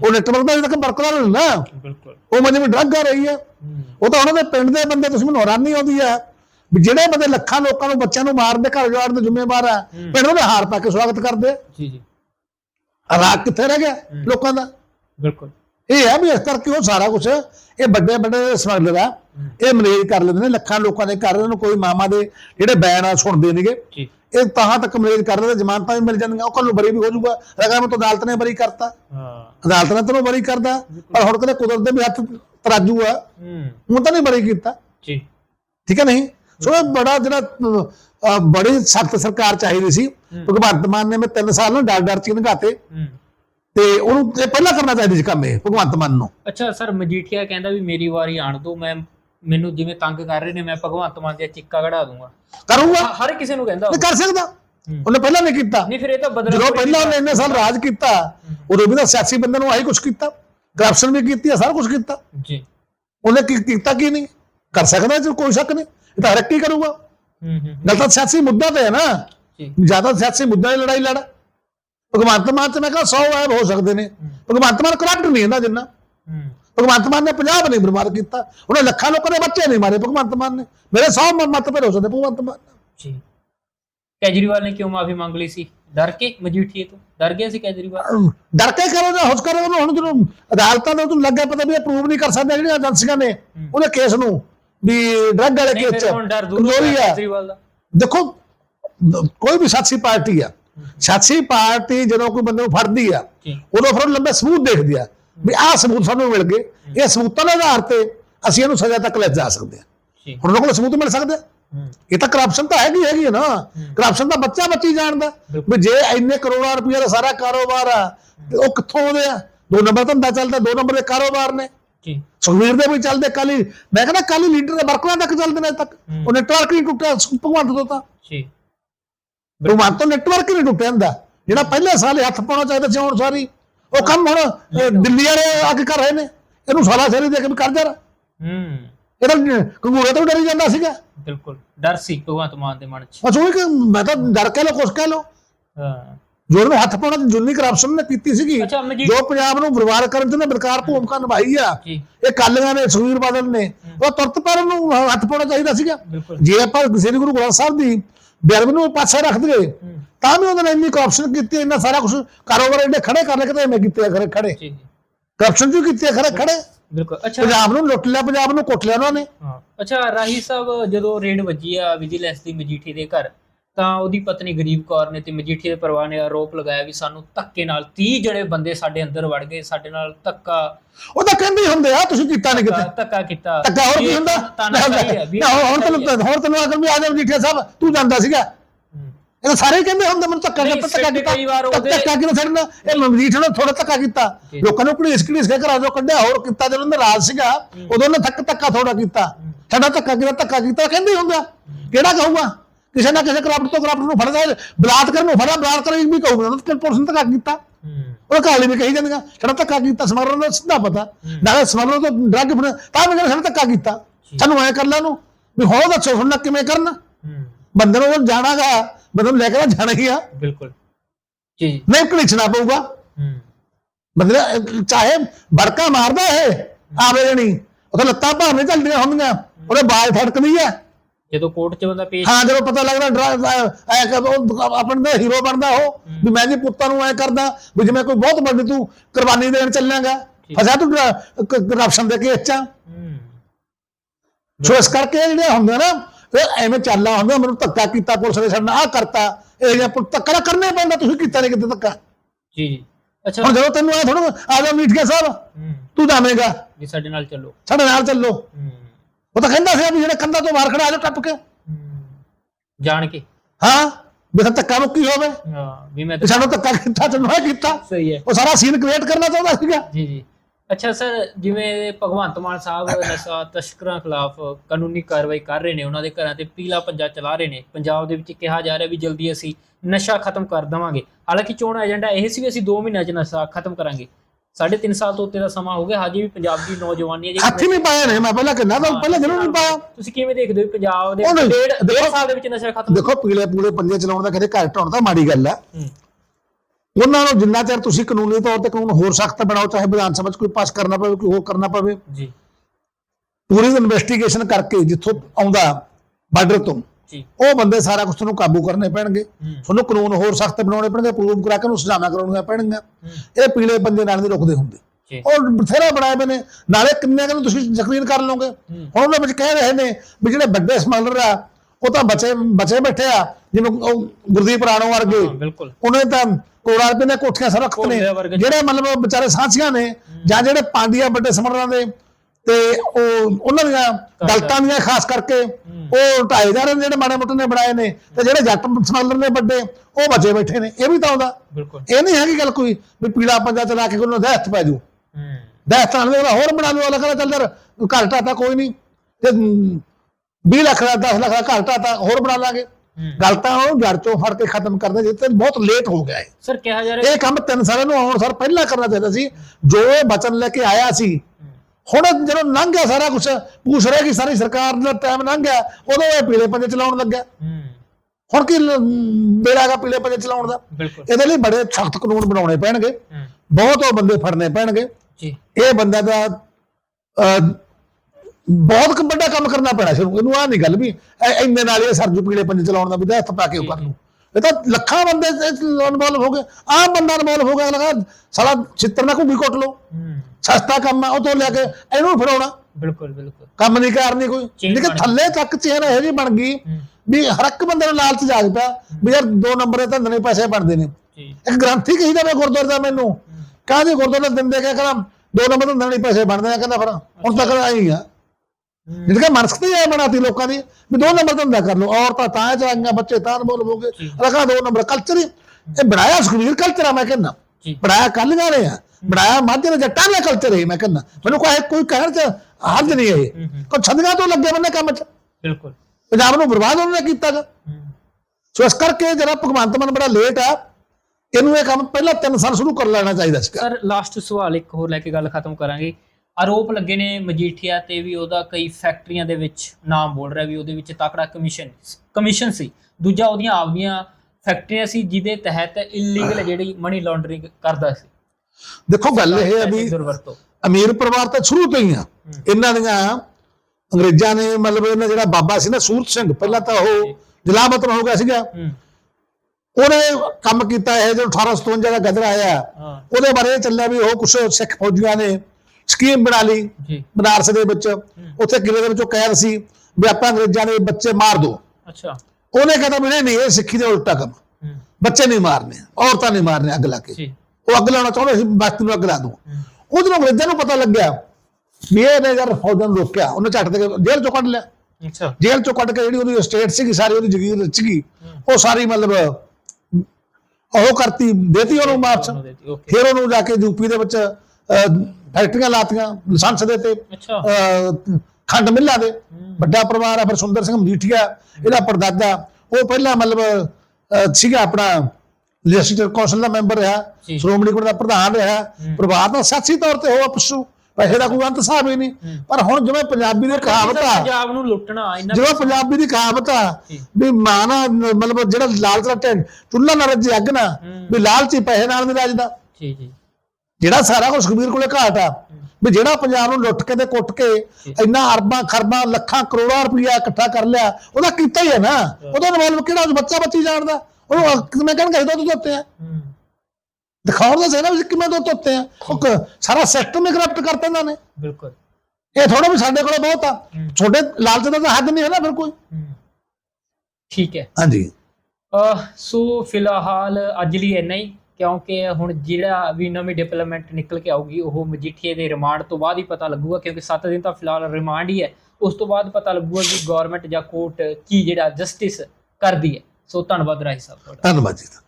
ਉਹ ਨੈਟਵਰਕ ਦਾ ਤੱਕ ਬਰਕਰਾਰ ਬਿਲਕੁਲ। ਉਹ ਮਨ ਵੀ ਡਰੱਗ ਆ ਰਹੀ ਹੈ ਹੂੰ। ਉਹ ਤਾਂ ਉਹਨਾਂ ਦੇ ਪਿੰਡ ਦੇ ਬੰਦੇ ਤੁਸੀਂ ਮੈਨੂੰ ਹੈਰਾਨੀ ਆਉਂਦੀ ਆ ਵੀ ਜਿਹੜੇ ਬੰਦੇ ਲੱਖਾਂ ਲੋਕਾਂ ਨੂੰ ਬੱਚਿਆਂ ਨੂੰ ਮਾਰਨ ਦੇ ਘਰ ਜਾਣ ਦੇ ਜ਼ਿੰਮੇਵਾਰ ਆ ਪਿੰਡ ਉਹਦੇ ਹਾਰ ਪਾ ਕੇ ਸਵਾਗਤ ਕਰਦੇ। ਆ ਜੀ। ਜੀ ਰਾਗ ਕਿੱਥੇ ਰਹਿ ਗਿਆ ਲੋਕਾਂ ਦਾ? ਬਿਲਕੁਲ। ਇਹ ਹੈ ਵੀ ਇਸ ਕਰਕੇ ਉਹ ਸਾਰਾ ਕੁਝ ਇਹ ਵੱਡੇ ਵੱਡੇ ਸਮਗਲਰ ਆ। ਇਹ ਮੈਨੇਜ ਕਰ ਲੈਂਦੇ ਨੇ ਲੱਖਾਂ ਲੋਕਾਂ ਦੇ ਘਰ ਇਹਨਾਂ ਨੂੰ ਕੋਈ ਮਾਮਾ ਦੇ ਜਿਹੜੇ ਬੈਨ ਆ ਸੁਣਦੇ ਨਹੀਂਗੇ ਜੀ। ਇਹ ਤਾਂ ਤੱਕ ਮੈਨੇਜ ਕਰ ਲੈਂਦੇ ਜ਼ਮਾਨਤਾਂ ਵੀ ਮਿਲ ਜਾਂਦੀਆਂ ਉਹ ਕੱਲ ਨੂੰ ਬਰੀ ਵੀ ਹੋ ਜਾਊਗਾ। ਰਗਾ ਮੈਂ ਤਾਂ ਅਦਾਲਤ ਨੇ ਬਰੀ ਕਰਤਾ। ਹਾਂ। ਅਦਾਲਤ ਨੇ ਤੈਨੂੰ ਬਰੀ ਕਰਦਾ ਪਰ ਹੁਣ ਕਦੇ ਕੁਦਰਤ ਦੇ ਵੀ ਹੱਥ ਤਰਾਜੂ ਆ। ਹੂੰ। ਹੁਣ ਤਾਂ ਨਹੀਂ ਬਰੀ ਕੀਤਾ। ਜੀ। ਠੀਕ ਹੈ ਨਹੀਂ? ਸੋ ਇਹ ਬੜਾ ਜਿਹੜਾ ਬੜੀ ਸਖਤ ਸਰਕਾਰ ਚਾਹੀਦੀ ਸੀ। ਭਗਵੰਤ ਮਾਨ ਨੇ ਮੈਂ 3 ਸਾਲ ਨੂੰ ਡਰ ਡਰ ਚ ਨਗਾਤੇ ਤੇ ਉਹਨੂੰ ਇਹ ਪਹਿਲਾਂ ਕਰਨਾ ਚਾਹੀਦਾ ਸੀ ਕੰਮ ਇਹ ਭਗਵੰਤ ਮਾਨ ਨੂੰ। ਅੱਛਾ ਸਰ ਮਜੀਠੀਆ ਕਹਿੰਦਾ ਵੀ ਮੇਰੀ ਵਾਰੀ ਆਣ ਦੋ ਮੈਂ ਮੈਨੂੰ ਜਿਵੇਂ ਤੰਗ ਕਰ ਰਹੇ ਨੇ ਮੈਂ ਭਗਵੰਤ ਮਾਨ ਦੀਆਂ ਚਿੱਕਾ ਕਢਾ ਦੂੰਗਾ। ਕਰੂਗਾ ਹ- ਹਰ ਕਿਸੇ ਨੂੰ ਕਹਿੰਦਾ ਨਹੀਂ ਉਹ। ਕਰ ਸਕਦਾ। ਉਹਨੇ ਪਹਿਲਾਂ ਨਹੀਂ ਕੀਤਾ। ਨਹੀਂ ਫਿਰ ਇਹ ਤਾਂ ਬਦਲ ਜਦੋਂ ਪਹਿਲਾਂ ਉਹਨੇ ਇੰਨੇ ਸਾਲ ਰਾਜ ਕੀਤਾ ਉਦੋਂ ਵੀ ਤਾਂ ਸਿਆਸੀ ਬੰਦੇ ਨੂੰ ਆਹੀ ਕੁਝ ਕੀਤਾ। ਕਰਪਸ਼ਨ ਵੀ ਕੀਤੀ ਹੈ ਸਾਰਾ ਕੁਝ ਕੀਤਾ। ਜੀ। ਉਹਨੇ ਕੀ ਕੀਤਾ ਕੀ ਨਹੀਂ? ਕਰ ਸਕਦਾ ਜੇ ਕੋਈ ਸ਼ੱਕ ਨਹੀਂ। ਇਹ ਤਾਂ ਹਰ ਇੱਕ ਹੀ ਕਰੂਗਾ। ਹੂੰ ਹੂੰ ਗੱਲ ਤਾਂ ਸਿਆਸੀ ਮੁੱਦਾ ਤੇ ਹੈ ਨਾ। ਜੀ। ਜ਼ਿਆਦਾ ਸਿਆਸੀ ਮੁੱਦਾ ਦੀ ਲੜਾਈ ਲੜ। ਭਗਵੰਤ ਮਾਨ ਤੇ ਮੈਂ ਕਿਹਾ 100 ਐਬ ਹੋ ਸਕਦੇ ਨੇ। ਭਗਵੰਤ ਮਾਨ ਕਰਪਟ ਨਹੀਂ ਹੁੰਦਾ ਜਿੰਨਾ। ਭਗਵੰਤ ਮਾਨ ਨੇ ਪੰਜਾਬ ਨਹੀਂ ਬਰਬਾਦ ਕੀਤਾ। ਉਹਨੇ ਲੱਖਾਂ ਲੋਕਾਂ ਦੇ ਬੱਚੇ ਨਹੀਂ ਮਾਰੇ ਭਗਵੰਤ ਮਾਨ ਨੇ। ਮੇਰੇ 100 ਮਤ ਪਰ ਹੋ ਸਕਦੇ ਭਗਵੰਤ ਮਾਨ। ਜੀ। ਕੇਜਰੀਵਾਲ ਨੇ ਕਿਉਂ ਮਾਫੀ ਮੰਗ ਲਈ ਸੀ? ਡਰ ਕੇ ਮਜੀਠੀਏ ਤੋਂ? ਡਰ ਗਿਆ ਸੀ ਕੇਜਰੀਵਾਲ? ਡਰ ਕੇ ਕਰੋ ਜਾਂ ਹੁਸ ਕਰੋ ਉਹਨੂੰ ਹੁਣ ਜਦੋਂ ਅਦਾਲਤਾਂ ਨੂੰ ਤੁਹਾਨੂੰ ਲੱਗਾ ਪਤਾ ਵੀ ਅਪਰੂਵ ਨਹੀਂ ਕਰ ਸਕਦੇ ਜਿਹੜੀਆਂ ਏਜੰਸੀਆਂ ਨੇ ਉਹਦੇ ਕੇਸ ਨੂੰ ਵੀ ਡਰੱਗ ਵਾਲੇ ਕੇਸ ਚ ਕਮਜ਼ੋਰੀ ਆ ਕੇਜਰੀਵਾਲ ਦਾ। ਦੇਖੋ ਕੋਈ ਵੀ ਸਿਆਸੀ ਪਾਰਟੀ ਆ। ਸਿਆਸੀ ਪਾਰਟੀ ਜਦੋਂ ਕੋਈ ਬੰਦੇ ਨੂੰ ਫੜਦੀ ਆ ਉਦੋਂ ਫਿਰ ਲੰਬੇ ਸਬੂਤ ਦੇਖਦੀ ਆ। ਵੀ ਆਹ ਸਬੂਤ ਸਾਨੂੰ ਮਿਲ ਗਏ। ਇਹ ਸਬੂਤਾਂ ਦੇ ਆਧਾਰ ਤੇ ਅਸੀਂ ਇਹਨੂੰ ਸਜ਼ਾ ਤੱਕ ਲੈ ਜਾ ਸਕਦੇ ਜੀ ਹੁਣ ਉਹਨਾਂ ਕੋਲ ਸਬੂਤ ਮਿਲ ਸਕਦੇ ਹੂੰ। ਇਹ ਤਾਂ ਕਰਪਸ਼ਨ ਤਾਂ ਹੈਗੀ ਹੈਗੀ ਹੈ ਨਾ। ਕਰਪਸ਼ਨ ਤਾਂ ਬੱਚਾ ਬੱਚੀ ਜਾਣਦਾ। ਵੀ ਜੇ ਇੰਨੇ ਕਰੋੜਾਂ ਰੁਪਏ ਦਾ ਸਾਰਾ ਕਾਰੋਬਾਰ ਆ ਤੇ ਉਹ ਕਿੱਥੋਂ ਆਉਂਦੇ ਆ? ਦੋ ਨੰਬਰ ਧੰਦਾ ਚੱਲਦਾ ਦੋ ਨੰਬਰ ਦੇ ਕਾਰੋਬਾਰ ਨੇ। ਜੀ ਸੁਖਵੀਰ ਦੇ ਵੀ ਚੱਲਦੇ ਕਾਲੀ ਮੈਂ ਕਹਿੰਦਾ ਕਾਲੀ ਲੀਡਰ ਦੇ ਵਰਕਰਾਂ ਤੱਕ ਚੱਲਦੇ ਨੇ ਤੱਕ। ਉਹ ਨੈਟਵਰਕ ਨਹੀਂ ਟੁੱਟਿਆ ਭਗਵੰਤ ਤੋਂ ਤਾਂ। ਜੀ ਭਗਵੰਤ ਤੋਂ ਨੈਟਵਰਕ ਹੀ ਨਹੀਂ ਟੁੱਟਿਆ ਹੁੰਦਾ। ਜਿਹੜਾ ਪਹਿਲੇ ਸਾਲ ਹੱਥ ਪਾਉਣਾ ਚਾਹੀਦਾ ਸੀ ਹੁਣ ਸਾਰੀ ਉਹ ਕੰਮ ਹੁਣ ਅਹ, ਦਿੱਲੀ ਵਾਲੇ ਆ ਕੇ ਕਰ ਰਹੇ ਨੇ। ਇਹਨੂੰ ਸਾਲਾ ਸਾਰੀ ਦੇ ਕੇ ਵੀ ਕਰ ਜਾ ਹੂੰ। ਇਹਦਾ ਕੰਗੂਰੇ ਤੋਂ ਡਰੀ ਜਾਂਦਾ ਸੀਗਾ। ਬਿਲਕੁਲ। ਡਰ ਸੀ ਭਗਵੰਤ ਮਾਨ ਦੇ ਮਨ 'ਚ। ਬਸ ਉਹ ਕਿ ਮੈਂ ਤਾਂ ਡਰ ਕੇ ਲੋ ਕੁਛ ਕਹਿ ਲੋ ਹਾਂ। ਜੋ ਉਹਨੇ ਹੱਥ ਪਾਉਣਾ ਤੇ ਜੁਨੀ ਕਰਪਸ਼ਨ ਨੇ ਕੀਤੀ ਸੀਗੀ ਅੱਛਾ ਜੋ। ਪੰਜਾਬ ਨੂੰ ਬਰਬਾਦ ਕਰਨ ਚ ਨੇ ਬਦਕਾਰ ਭੂਮਿਕਾ ਨਿਭਾਈ ਆ। ਜੀ। ਇਹ ਕਾਲੀਆਂ ਨੇ ਸੁਖਵੀਰ ਬਾਦਲ ਨੇ ਉਹ ਤੁਰਤ ਪਰ ਨੂੰ ਹੱਥ ਪਾਉਣਾ ਚਾਹੀਦਾ ਸੀਗਾ। ਬਿਲਕੁਲ। ਜੇ ਆਪਾਂ ਸ੍ਰੀ ਗੁਰੂ ਗ੍ਰੰਥ ਸਾਹਿਬ ਦੀ ਬਿਆਨ ਨੂੰ ਪਾਸੇ ਰੱਖ ਦਈਏ ਹੂੰ। ਤਾਂ ਵੀ ਉਹਨਾਂ ਨੇ ਇੰਨੀ ਕਰਪਸ਼ਨ ਕੀਤੀ ਇੰਨਾ ਸਾਰਾ ਕੁਝ ਕਾਰੋਬਾਰ ਇਹਨੇ ਖੜੇ ਕਰ ਲਏ ਕਿਤੇ ਐਵੇਂ ਕੀਤੇ ਖੜੇ ਖੜੇ। ਜੀ ਕਰਪਸ਼ਨ ਵੀ ਕੀਤੇ ਖੜੇ ਖੜੇ? ਬਿਲਕੁਲ। ਅੱਛਾ। ਪੰਜਾਬ ਨੂੰ ਲੁੱਟ ਲਿਆ ਪੰਜਾਬ ਨੂੰ ਕੁੱਟ ਲਿਆ ਉਹਨਾਂ ਨੇ। ਹਾਂ। ਅੱਛਾ ਰਾਹੀ ਸਾਹਿਬ ਜਦੋਂ ਰੇਡ ਵੱਜੀ ਆ ਵਿਜੀਲੈਂਸ ਦੀ ਮਜੀਠੀ ਦੇ ਘਰ ਤਾਂ ਉਹਦੀ ਪਤਨੀ ਗਰੀਬ ਕੌਰ ਨੇ ਤੇ ਮਜੀਠੀ ਦੇ ਪਰਿਵਾਰ ਨੇ ਆਰੋਪ ਲਗਾਇਆ ਵੀ ਸਾਨੂੰ ਧੱਕੇ ਨਾਲ 30 ਜਣੇ ਬੰਦੇ ਸਾਡੇ ਅੰਦਰ ਵੜ ਗਏ ਸਾਡੇ ਨਾਲ ਧੱਕਾ ਉਹ ਤਾਂ ਕਹਿੰਦੇ ਹੁੰਦੇ ਆ ਤੁਸੀਂ ਕੀਤਾ ਨਹੀਂ ਕਿਤੇ। ਧੱਕਾ ਕੀਤਾ। ਧੱਕਾ ਹੋਰ ਕੀ ਹੁੰਦਾ? ਤਾਨਾਸ਼ਾਹੀ ਹੈ, ਵੀ ਨਾ, ਹੁਣ ਤੈਨੂੰ ਤਾਨਾਸ਼ਾਹੀ ਹੈ। ਹੁਣ ਤੈਨੂੰ ਆਖਰ ਵੀ ਆ ਜਾ ਜੀਠੇ ਸਾਹਿਬ ਤੂੰ ਜਾਂਦਾ ਸੀਗਾ। ਇਹ ਤਾਂ ਸਾਰੇ ਕਹਿੰਦੇ ਹੁੰਦੇ ਮੈਨੂੰ ਧੱਕਾ ਨਹੀਂ, ਕੀਤਾ ਧੱਕਾ ਸਿੱਧੇ ਕੀਤਾ ਕਈ ਵਾਰ ਉਹਦੇ- ਧੱਕਾ ਕਿਉਂ ਛੱਡਣਾ ਇਹ ਮਨਜੀਤ ਨੇ ਥੋੜਾ ਧੱਕਾ ਕੀਤਾ। ਲੋਕਾਂ ਨੂੰ ਪੁਲਿਸ ਕਿਲਿਸ ਕੇ ਘਰਾਂ ਚੋਂ ਕੱਢਿਆ ਹੋਰ ਕੀਤਾ ਜਦੋਂ ਉਹਦਾ ਰਾਜ ਸੀਗਾ ਉਦੋਂ ਉਹਨੇ ਧੱਕ ਧੱਕਾ ਥੋੜਾ ਕੀਤਾ। ਸਾਡਾ ਧੱਕਾ ਕੀਤਾ ਧੱਕਾ ਕੀਤਾ ਕਹਿੰਦੇ ਹੀ ਹੁੰਦਾ। ਕਿਹੜਾ ਕਹੂਗਾ? ਕਿਸੇ ਨਾ ਕਿਸੇ ਕਰਪਟ ਤੋਂ ਕਰਪਟ ਨੂੰ ਫੜਦਾ ਬਲਾਤਕਾਰ ਨੂੰ ਫੜਾ ਬਲਾਤਕਾਰ ਵੀ ਕਹੂਗਾ ਉਹਨਾਂ ਤੇ ਪੁਲਿਸ ਨੇ ਧੱਕਾ ਕੀਤਾ। ਉਹ ਕਹਾਣੀ ਵੀ ਕਹੀ ਜਾਂਦੀਆਂ ਸਾਡਾ ਧੱਕਾ ਕੀਤਾ ਸਮਰਨ ਦਾ ਸਿੱਧਾ ਪਤਾ। ਨਾਲੇ ਸਮਰਨ ਤੋਂ ਡਰੱਗ ਫੜ ਤਾਂ ਮੈਂ ਸਾਡਾ ਧੱਕਾ ਕੀਤਾ। ਸਾਨੂੰ ਐ ਕਰ ਲੈ ਨੂੰ ਵੀ ਹੋ ਦੱਸੋ ਹੁਣ ਕਿਵੇਂ ਕਰਨਾ? ਬੰਦੇ ਨੂੰ ਜਾਣਾਗਾ ਹੀ ਆ। ਬਿਲਕੁਲ। ਜੀ। ਜੀ ਨਹੀਂ ਘੜੀਛਣਾ ਪਊਗਾ। ਹੂੰ। ਬੰਦੇ ਦਾ ਚਾਹੇ ਬੜਕਾ ਮਾਰਦਾ ਇਹ ਆਵੇ ਨਹੀਂ। ਉਹਦੇ ਲੱਤਾਂ ਭਾਰਨੇ ਚੱਲਦੀਆਂ ਹੁੰਦੀਆਂ। ਉਹਦੇ ਬਾਲ ਫੜਕਦੀ ਆ। ਜਦੋਂ ਕੋਰਟ 'ਚ ਬੰਦਾ ਪੇਸ਼ ਹਾਂ ਜਦੋਂ ਪਤਾ ਲੱਗਦਾ ਉਹ ਆਪਣੇ ਦਾ ਹੀਰੋ ਬਣਦਾ ਉਹ ਵੀ ਮੈਂ ਜੀ ਪੁੱਤਾਂ ਨੂੰ ਐ ਕਰਦਾ ਵੀ ਜਿਵੇਂ ਕੋਈ ਬਹੁਤ ਵੱਡੀ ਤੂੰ ਕੁਰਬਾਨੀ ਦੇਣ ਚੱਲਾਂਗਾ। ਫਸਿਆ ਤੂੰ ਕਰਪਸ਼ਨ ਦੇ ਕੇਸ ਚ। ਹੂੰ। ਸੋ ਇਸ ਕਰਕੇ ਜਿਹੜੇ ਹੁੰਦੇ ਨਾ ਇਹ ਐਵੇਂ ਚੱਲਦਾ ਹੁੰਦਾ ਮੈਨੂੰ ਧੱਕਾ ਕੀਤਾ ਪੁਲਿਸ ਨੇ ਸਾਡਾ ਆਹ ਕਰਤਾ ਇਹ ਜਿਹਾ ਪੁਲਿਸ ਧੱਕਾ ਕਰਨਾ ਪੈਂਦਾ ਤੁਸੀਂ ਕੀਤਾ ਨਹੀਂ ਕਿਤੇ ਧੱਕਾ। ਜੀ ਜੀ। ਅੱਛਾ। ਹੁਣ ਜਦੋਂ ਤੈਨੂੰ ਐ ਥੋੜਾ ਆ ਜਾ ਮੀਟ ਗਿਆ ਸਾਹਿਬ ਤੂੰ ਜਾਵੇਂਗਾ। ਵੀ ਸਾਡੇ ਨਾਲ ਚੱਲੋ। ਸਾਡੇ ਨਾਲ ਚੱਲੋ। ਉਹ ਤਾਂ ਕਹਿੰਦਾ ਸੀ ਵੀ ਜਿਹੜੇ ਕੰਧਾਂ ਤੋਂ ਬਾਹਰ ਖੜਾ ਆ ਜਾ ਟੱਪ ਕੇ। ਜਾਣ ਕੇ। ਹਾਂ ਵੀ ਤਾਂ ਧੱਕਾ ਮੁੱਕੀ ਹੋਵੇ। ਹਾਂ ਵੀ ਮੈਂ ਸਾਨੂੰ ਧੱਕਾ ਕੀਤਾ ਤੈਨੂੰ ਕੀਤਾ। ਸਹੀ ਹੈ। ਉਹ ਸਾਰਾ ਸੀਨ ਕ੍ਰੀਏਟ ਕਰਨਾ ਚਾਹੁੰਦਾ ਸੀਗਾ। ਜੀ ਜੀ। ਅੱਛਾ ਸਰ ਜਿਵੇਂ ਭਗਵੰਤ ਮਾਨ ਸਾਹਿਬ ਨਸ਼ਾ ਤਸਕਰਾਂ ਖਿਲਾਫ ਕਾਨੂੰਨੀ ਕਾਰਵਾਈ ਕਰ ਰਹੇ ਨੇ ਉਹਨਾਂ ਦੇ ਘਰਾਂ ਤੇ ਪੀਲਾ ਪੰਜਾ ਚਲਾ ਰਹੇ ਨੇ ਪੰਜਾਬ ਦੇ ਵਿੱਚ ਕਿਹਾ ਜਾ ਰਿਹਾ ਵੀ ਜਲਦੀ ਅਸੀਂ ਨਸ਼ਾ ਖਤਮ ਕਰ ਦੇਵਾਂਗੇ। ਹਾਲਾਂਕਿ ਚੋਣ ਏਜੰਡਾ ਇਹ ਸੀ ਵੀ ਅਸੀਂ 2 ਮਹੀਨਿਆਂ 'ਚ ਨਸ਼ਾ ਖਤਮ ਕਰਾਂਗੇ। ਸਾਢੇ ਤਿੰਨ ਸਾਲ ਤੋਂ ਉੱਤੇ ਦਾ ਸਮਾਂ ਹੋ ਗਿਆ ਹਜੇ ਵੀ ਪੰਜਾਬ ਦੀ ਨੌਜਵਾਨੀ ਹੈ ਹੱਥ ਨਹੀਂ ਪਾਇਆ ਨੇ ਮੈਂ ਪਹਿਲਾਂ ਕਿੰਨਾ ਤਾਂ ਪਹਿਲਾਂ ਜ਼ਰੂਰ ਨਹੀਂ ਪਾਇਆ। ਤੁਸੀਂ ਕਿਵੇਂ ਦੇਖਦੇ ਹੋ ਪੰਜਾਬ ਦੇ ਉਹ ਨਹੀਂ, ਡੇਢ ਡੇਢ ਦੇਖੋ- ਸਾਲ ਦੇ ਵਿੱਚ ਨਸ਼ਾ ਖਤਮ ਦੇਖੋ ਪੀਲੇ ਪੂਲੇ ਪੰਜੇ ਚਲਾਉਣ ਦਾ ਕਦੇ ਘੱਟ ਹੋਣ ਤਾਂ ਮਾੜੀ ਗੱਲ ਹੂੰ, ਉਹਨਾਂ ਨੂੰ ਜਿੰਨਾ ਚਿਰ ਤੁਸੀਂ ਕਾਨੂੰਨੀ ਤੌਰ ਤੇ ਕਾਨੂੰਨ ਹੋਰ ਸਖਤ ਬਣਾਓ ਚਾਹੇ ਵਿਧਾਨ ਸਭਾ 'ਚ ਕੋਈ ਪਾਸ ਕਰਨਾ ਪਵੇ ਕੋਈ ਹੋਰ ਕਰਨਾ ਪਵੇ। ਜੀ। ਪੂਰੀ ਇਨਵੈਸਟੀਗੇਸ਼ਨ ਕਰਕੇ ਜਿੱਥੋਂ ਆਉਂਦਾ ਬਾਰਡਰ ਤੋਂ ਜੀ। ਉਹ ਬੰਦੇ ਸਾਰਾ ਕੁਝ ਤੁਹਾਨੂੰ ਕਾਬੂ ਕਰਨੇ ਪੈਣਗੇ। ਤੁਹਾਨੂੰ ਕਾਨੂੰਨ ਹੋਰ ਸਖਤ ਬਣਾਉਣੇ ਪੈਣਗੇ ਪ੍ਰੂਵ ਕਰਾ ਕੇ ਉਹਨੂੰ ਸਜ਼ਾਵਾਂ ਕਰਾਉਣੀਆਂ ਪੈਣਗੀਆਂ। ਇਹ ਪੀਲੇ ਬੰਦੇ ਨਾਲ ਨਹੀਂ ਰੁਕਦੇ ਹੁੰਦੇ। ਉਹ ਬਥੇਰਾ ਬਣਾਏ ਬਨੇ ਨਾਲੇ ਕਿੰਨੇ ਨੂੰ ਤੁਸੀਂ ਯਕੀਨ ਕਰ ਲਓਗੇ? ਹੁਣ ਉਹਨਾਂ ਵਿੱਚ ਕਹਿ ਰਹੇ ਨੇ ਵੀ ਜਿਹੜੇ ਵੱਡੇ ਸਮਗਲਰ ਆ ਉਹ ਤਾਂ ਬਚੇ ਬਚੇ ਬੈਠੇ ਆ। ਜਿਵੇਂ ਉਹ ਗੁਰਦੀਪ ਰਾਣੋ ਵਰਗੇ। ਬਿਲਕੁਲ। ਉਹਨੇ ਤਾਂ ਕੋੜਾ ਨੇ ਕੋਠੀਆਂ ਸਰਖਤ ਨੇ। ਜਿਹੜੇ ਮਤਲਬ ਵਿਚਾਰੇ ਸਾਂਝੀਆਂ ਨੇ ਜਾਂ ਜਿਹੜੇ ਪਾਂਡੀਆ ਵੱਡੇ ਸਮਗਲਰਾਂ ਦੇ ਤੇ ਉਹ ਉਹਨਾਂ ਦੀਆਂ ਦਲਤਾਂ ਦੀਆਂ ਖਾਸ ਕਰਕੇ ਉਹ ਢਾਈ ਹਜ਼ਾਰ ਜਿਹੜੇ ਮਾੜੇ ਮੋਟੇ ਨੇ ਬਣਾਏ ਨੇ ਤੇ ਜਿਹੜੇ ਜੱਟ ਸਮਾਲਰ ਨੇ ਵੱਡੇ ਉਹ ਬਚੇ ਬੈਠੇ ਨੇ। ਇਹ ਵੀ ਤਾਂ ਆਉਂਦਾ ਇਹ ਨਹੀਂ ਹੈਗੀ ਗੱਲ ਕੋਈ ਵੀ ਪੀਲਾ ਪੰਜਾ ਚਲਾ ਕੇ ਕੋਈ ਨੂੰ ਦਹਿਤ ਪੈ ਜੂ। ਨਾਲ ਉਹਦਾ ਹੋਰ ਬਣਾ ਲਓ ਅਲੱਗ ਚੱਲ ਯਾਰ ਘਰ ਢਾਤਾ ਕੋਈ ਨਹੀਂ। ਤੇ 20 ਲੱਖ ਦਾ 10 ਲੱਖ ਦਾ ਘਰ ਢਾਤਾ ਹੋਰ ਬਣਾ ਲਾਂਗੇ। ਹੂੰ। ਗੱਲ ਤਾਂ ਉਹ ਜੜ ਚੋਂ ਫੜ ਕੇ ਖਤਮ ਕਰਦੇ ਜੇ ਤੇ ਬਹੁਤ ਲੇਟ ਹੋ ਗਿਆ ਹੈ ਸਰ ਕਿਹਾ ਜਾ ਰਿਹਾ ਇਹ ਕੰਮ ਤਿੰਨ ਸਾਲਾਂ ਨੂੰ ਆਉਣ ਸਰ ਪਹਿਲਾਂ ਕਰਨਾ ਚਾਹੀਦਾ ਸੀ। ਜੋ ਇਹ ਬਚਨ ਲੈ ਕੇ ਆਇਆ ਸੀ ਹੁਣ ਜਦੋਂ ਲੰਘ ਗਿਆ ਸਾਰਾ ਕੁਝ ਪੁੱਛ ਰਿਹਾ ਕਿ ਸਾਰੀ ਸਰਕਾਰ ਦਾ ਟਾਈਮ ਲੰਘ ਗਿਆ ਉਦੋਂ ਇਹ ਪੀਲੇ ਪੰਜੇ ਚਲਾਉਣ ਲੱਗਿਆ। ਹੂੰ। ਹੁਣ ਕੀ ਬੇੜਾਗਾ ਪੀਲੇ ਪੰਜੇ ਚਲਾਉਣ ਦਾ। ਇਹਦੇ ਲਈ ਬੜੇ ਸਖਤ ਕਾਨੂੰਨ ਬਣਾਉਣੇ ਪੈਣਗੇ। ਬਹੁਤ ਉਹ ਬੰਦੇ ਫੜਨੇ ਪੈਣਗੇ। ਜੀ। ਇਹ ਬੰਦਾ ਦਾ ਬਹੁਤ ਵੱਡਾ ਕੰਮ ਕਰਨਾ ਪੈਣਾ ਸ਼ੁਰੂ ਇਹਨੂੰ ਆ ਨਹੀਂ ਗੱਲ ਵੀ ਐ- ਇੰਨੇ ਨਾਲ ਇਹ ਸਰਜੂ ਪੀਲੇ ਪੰਜੇ ਚਲਾਉਣ ਦਾ ਵੀ ਤਾਂ ਹੱਥ ਪਾ ਕੇ ਉਹ ਕਰ ਲੂ ਇਹ ਤਾਂ ਲੱਖਾਂ ਬੰਦੇ ਇਨਵੋਲਵ ਹੋ ਗਏ। ਆਮ ਬੰਦਾ ਇਨਵੋਲਵ ਹੋ ਗਿਆ ਲਗਾ ਸਾਲਾ ਚਿੱਤਰ ਨਾ ਘੁੱਗੀ ਕੁੱਟ ਹੂੰ। ਸਸਤਾ ਕੰਮ ਆ ਉਹ ਤੋਂ ਲੈ ਕੇ ਇਹਨੂੰ ਫੜਾਉਣਾ। ਬਿਲਕੁਲ ਬਿਲਕੁਲ। ਕੰਮ ਨਹੀਂ ਕਰਨੀ ਕੋਈ। ਲੇਕਿਨ ਬਣ ਥੱਲੇ ਤੱਕ ਚੇਨ ਇਹੋ ਜਿਹੀ ਬਣ ਗਈ ਹੂੰ। ਵੀ ਹਰ ਇੱਕ ਬੰਦੇ ਨੂੰ ਲਾਲਚ ਜਾਗ ਪਿਆ ਵੀ ਯਾਰ ਦੋ ਨੰਬਰੇ ਨਹੀਂ ਪੈਸੇ ਬਣਦੇ ਨੇ। ਜੀ। ਇੱਕ ਗ੍ਰੰਥੀ ਕਹੀ ਜਾਵੇ ਗੁਰਦੁਆਰੇ ਦਾ ਮੈਨੂੰ ਕਹਿੰਦੇ ਗੁਰਦੁਆਰੇ ਦਾ ਦਿੰਦੇ ਕਿ ਕਹਿੰਦਾ ਦੋ ਨੰਬਰ ਤੋਂ ਨਹੀਂ ਪੈਸੇ ਬਣਦੇ ਆ ਕਹਿੰਦਾ ਫਿਰ ਹੁਣ ਤੱਕ ਆਈ ਆ। ਜਿੱਦ ਕਿ ਮਨਸਕ ਤੇ ਇਹ ਬਣਾਤੀ ਲੋਕਾਂ ਦੀ ਵੀ ਦੋ ਨੰਬਰ ਧੰਦਾ ਕਰ ਲਓ ਔਰਤਾਂ ਤਾਂ ਚਲਾਈਆਂ ਬੱਚੇ ਤਾਂ ਬੋਲ ਹੋਗੇ ਲਗਾ ਦੋ ਨੰਬਰ ਕਲਚਰ ਹੀ। ਇਹ ਬਣਾਇਆ ਸੁਖਵੀਰ ਕਲਚਰ ਆ ਮੈਂ ਕਹਿੰਦਾ। ਬਣਾਇਆ ਕੱਲ ਗਾਣੇ ਆ। ਬਣਾਇਆ ਮਾਝੇ ਜੱਟਾਂ ਦਾ ਕਲਚਰ ਹੈ ਮੈਂ ਕਹਿੰਦਾ। ਮੈਨੂੰ ਕੋਈ ਕੋਈ ਕਹਿਣ ਚ ਹੱਦ ਨਹੀਂ ਹੈ ਇਹ ਕੋਈ ਛੰਦਗਾ ਤੋਂ ਲੱਗੇ ਬੰਨੇ ਕੰਮ ਚ। ਬਿਲਕੁਲ। ਪੰਜਾਬ ਨੂੰ ਬਰਬਾਦ ਉਹਨਾਂ ਨੇ ਕੀਤਾ ਗਾ। ਸੋ ਇਸ ਕਰਕੇ ਜਿਹੜਾ ਭਗਵੰਤ ਮਾਨ ਬੜਾ ਲੇਟ ਆ ਇਹਨੂੰ ਇਹ ਕੰਮ ਪਹਿਲਾਂ 3 ਸਾਲ ਸ਼ੁਰੂ ਕਰ ਲੈਣਾ ਚਾਹੀਦਾ ਸੀ ਸਰ ਲਾਸਟ ਸਵਾਲ ਇੱਕ ਹੋਰ ਲੈ ਕੇ ਗੱਲ ਖਤਮ ਕਰਾਂਗੇ। ਆਰੋਪ ਲੱਗੇ ਨੇ ਮਜੀਠੀਆ ਤੇ ਵੀ ਉਹਦਾ ਕਈ ਫੈਕਟਰੀਆਂ ਦੇ ਵਿੱਚ ਨਾਮ ਬੋਲ ਰਿਹਾ ਵੀ ਉਹਦੇ ਵਿੱਚ ਤਕੜਾ ਕਮਿਸ਼ਨ ਕਮਿਸ਼ਨ ਸੀ। ਦੂਜਾ ਉਹਦੀਆਂ ਆਪਦੀਆਂ ਫੈਕਟਰੀਆਂ ਸੀ ਜਿਹਦੇ ਤਹਿਤ ਇਲੀਗਲ ਜਿਹੜੀ ਮਨੀ ਲਾਂਡਰਿੰਗ ਕਰਦਾ ਸੀ। ਦੇਖੋ ਗੱਲ ਇਹ ਹੈ ਵੀ ਅਮੀਰ ਪਰਿਵਾਰ ਤਾਂ ਸ਼ੁਰੂ ਤੋਂ ਹੀ ਆ। ਇਹਨਾਂ ਦੀਆਂ ਅੰਗਰੇਜ਼ਾਂ ਨੇ ਮਤਲਬ ਇਹਨਾਂ ਜਿਹੜਾ ਬਾਬਾ ਸੀ ਨਾ ਸੂਰਤ ਸਿੰਘ ਪਹਿਲਾਂ ਤਾਂ ਉਹ ਜਲਾਵਤਨ ਹੋ ਗਿਆ ਸੀਗਾ। ਉਹਨੇ ਕੰਮ ਕੀਤਾ ਇਹ ਜੋ 1857 ਦਾ ਗਦਰ ਆਇਆ। ਉਹਦੇ ਬਾਰੇ ਚੱਲਿਆ ਵੀ ਉਹ ਕੁਛ ਸਿੱਖ ਫੌਜੀਆਂ ਨੇ ਸਕੀਮ ਬਣਾ ਲਈ ਜੀ। ਬਨਾਰਸ ਦੇ ਵਿੱਚ। ਉੱਥੇ ਕਿਲੇ ਦੇ ਵਿੱਚੋਂ ਕੈਦ ਸੀ। ਵੀ ਆਪਾਂ ਅੰਗਰੇਜ਼ਾਂ ਦੇ ਬੱਚੇ ਮਾਰ ਦੋ। ਅੱਛਾ। ਉਹਨੇ ਕਹਿੰਦਾ ਵੀ ਨਹੀਂ ਇਹ ਸਿੱਖੀ ਦੇ ਉਲਟਾ ਕੰਮ। ਬੱਚੇ ਨਹੀਂ ਮਾਰਨੇ ਔਰਤਾਂ ਨਹੀਂ ਮਾਰਨੇ ਅੱਗ ਲਾ ਕੇ। ਉਹ ਅੱਗ ਲਾਉਣਾ ਚਾਹੁੰਦੇ ਸੀ ਵਕਤ ਨੂੰ ਅੱਗ ਲਾ ਦੋ। ਉਧਰੋਂ ਅੰਗਰੇਜ਼ਾਂ ਨੂੰ ਪਤਾ ਲੱਗਿਆ ਵੀ ਇਹ ਨੇ ਯਾਰ ਫੌਜਾਂ ਨੂੰ ਰੋਕਿਆ। ਉਹਨੇ ਝੱਟ ਦੇ ਜੇਲ੍ਹ ਚੋਂ ਕੱਢ ਲਿਆ। ਅੱਛਾ। ਜੇਲ੍ਹ ਚੋਂ ਕੱਢ ਕੇ ਜਿਹੜੀ ਉਹਦੀ ਸਟੇਟ ਸੀਗੀ ਸਾਰੀ ਉਹਦੀ ਜ਼ਗੀਰ ਰਚ ਗਈ। ਉਹ ਸਾਰੀ ਮਤਲਬ ਉਹ ਕਰਤੀ ਦੇਤੀ ਉਹਨੂੰ ਮਾਰਚ। ਫਿਰ ਉਹਨੂੰ ਜਾ ਕੇ ਯੂਪੀ ਦੇ ਵਿੱਚ ਫੈਕਟਰੀਆਂ ਲਾਤੀਆਂ ਲਾਇਸੈਂਸ ਅੱਛਾ। ਅਹ, ਖੰਡ ਮਿੱਲਾਂ ਦੇ। ਵੱਡਾ ਪਰਿਵਾਰ ਆ ਫਿਰ ਸੁੰਦਰ ਸਿੰਘ ਮਜੀਠੀਆ ਇਹਦਾ ਪਰਦਾਦਾ ਉਹ ਪਹਿਲਾਂ ਮਤਲਬ ਸੀਗਾ ਆਪਣਾ ਲੈਜਿਸਲੇਟਿਵ ਕੌਂਸਲ ਦਾ ਮੈਂਬਰ ਰਿਹਾ। ਸ਼੍ਰੋਮਣੀ ਕਮੇਟੀ ਦਾ ਪ੍ਰਧਾਨ ਰਿਹਾ। ਪਰਿਵਾਰ ਦਾ ਸਿਆਸੀ ਤੌਰ ਤੇ ਹੋਆ ਪਸ਼ੂ ਪੈਸੇ ਦਾ ਕੋਈ ਅੰਤ ਹਿਸਾਬ ਹੀ ਨਹੀਂ। ਪਰ ਹੁਣ ਜਿਵੇਂ ਪੰਜਾਬੀ ਦੀ ਕਹਾਵਤ ਆ ਪੰਜਾਬ ਨੂੰ ਲੁੱਟਣਾ ਇੰਨਾ ਜਿਵੇਂ ਪੰਜਾਬੀ ਦੀ ਕਹਾਵਤ ਆ। ਵੀ ਮਾਂ ਨਾ ਮਤਲਬ ਜਿਹੜਾ ਲਾਲਚ ਦਾ ਚੁੱਲ੍ਹਾ ਨਾ ਰੱਜੇ ਅੱਗ ਨਾ ਵੀ ਲਾਲਚੀ ਪੈਸੇ ਨਾਲ ਨਹੀਂ ਰੱਜਦਾ। ਜੀ ਜੀ। ਜਿਹੜਾ ਸਾਰਾ ਕੁਝ ਸੁਖਬੀਰ ਕੋਲੇ ਘਾਟ ਆ ਵੀ ਜਿਹੜਾ ਪੰਜਾਬ ਨੂੰ ਲੁੱਟ ਕੇ ਤੇ ਕੁੱਟ ਕੇ ਇੰਨਾ ਅਰਬਾਂ ਖਰਬਾਂ ਲੱਖਾਂ ਕਰੋੜਾਂ ਰੁਪਇਆ ਇਕੱਠਾ ਕਰ ਲਿਆ ਉਹਦਾ ਕੀਤਾ ਹੀ ਹੈ ਨਾ। ਉਹਦਾ ਇਨਵੋਲਵ ਕਿਹੜਾ ਉਹ ਬੱਚਾ ਬੱਚੀ ਜਾਣਦਾ? ਉਹਨੂੰ ਮੈਂ ਕਹਿੰਦਾ ਇਹਦਾ ਦੁੱਧ ਉੱਤੇ ਆ। ਦਿਖਾਉਣ ਦਾ ਸਹਿਣਾ ਵੀ ਕਿਵੇਂ ਦੁੱਧ ਉੱਤੇ ਆ। ਉਹ ਸਾਰਾ ਸਿਸਟਮ ਹੀ ਕਰਪਟ ਕਰਤਾ ਇਹਨਾਂ ਨੇ। ਬਿਲਕੁਲ। ਇਹ ਥੋੜਾ ਵੀ ਸਾਡੇ ਕੋਲੇ ਬਹੁਤ ਆ। ਛੋਟੇ ਲਾਲਚ ਦਾ ਤਾਂ ਹੱਦ ਨਹੀਂ ਹੈ ਨਾ ਫਿਰ ਕੋਈ। ਠੀਕ ਹੈ। ਹਾਂਜੀ। ਸੋ ਫਿਲਹਾਲ ਅੱਜ ਲਈ ਇੰਨਾ ਹੀ। ਕਿਉਂਕਿ ਹੁਣ ਜਿਹੜਾ ਵੀ ਨਵੀਂ ਡਿਵੈਲਪਮੈਂਟ ਨਿਕਲ ਕੇ ਆਊਗੀ, ਉਹ ਮਜੀਠੀਏ ਦੇ ਰਿਮਾਂਡ ਤੋਂ ਬਾਅਦ ਹੀ ਪਤਾ ਲੱਗੂਗਾ, ਕਿਉਂਕਿ 7 ਦਿਨ ਤਾਂ ਫਿਲਹਾਲ ਰਿਮਾਂਡ ਹੀ ਹੈ। ਉਸ ਤੋਂ ਬਾਅਦ ਪਤਾ ਲੱਗੂਗਾ ਕਿ ਗਵਰਨਮੈਂਟ ਜਾਂ ਕੋਰਟ ਕੀ ਜਿਹੜਾ ਜਸਟਿਸ ਕਰਦੀ ਹੈ। ਸੋ ਧੰਨਵਾਦ ਰਾਈ ਸਾਹਿਬ ਤੁਹਾਡਾ। ਧੰਨਵਾਦ ਜੀ।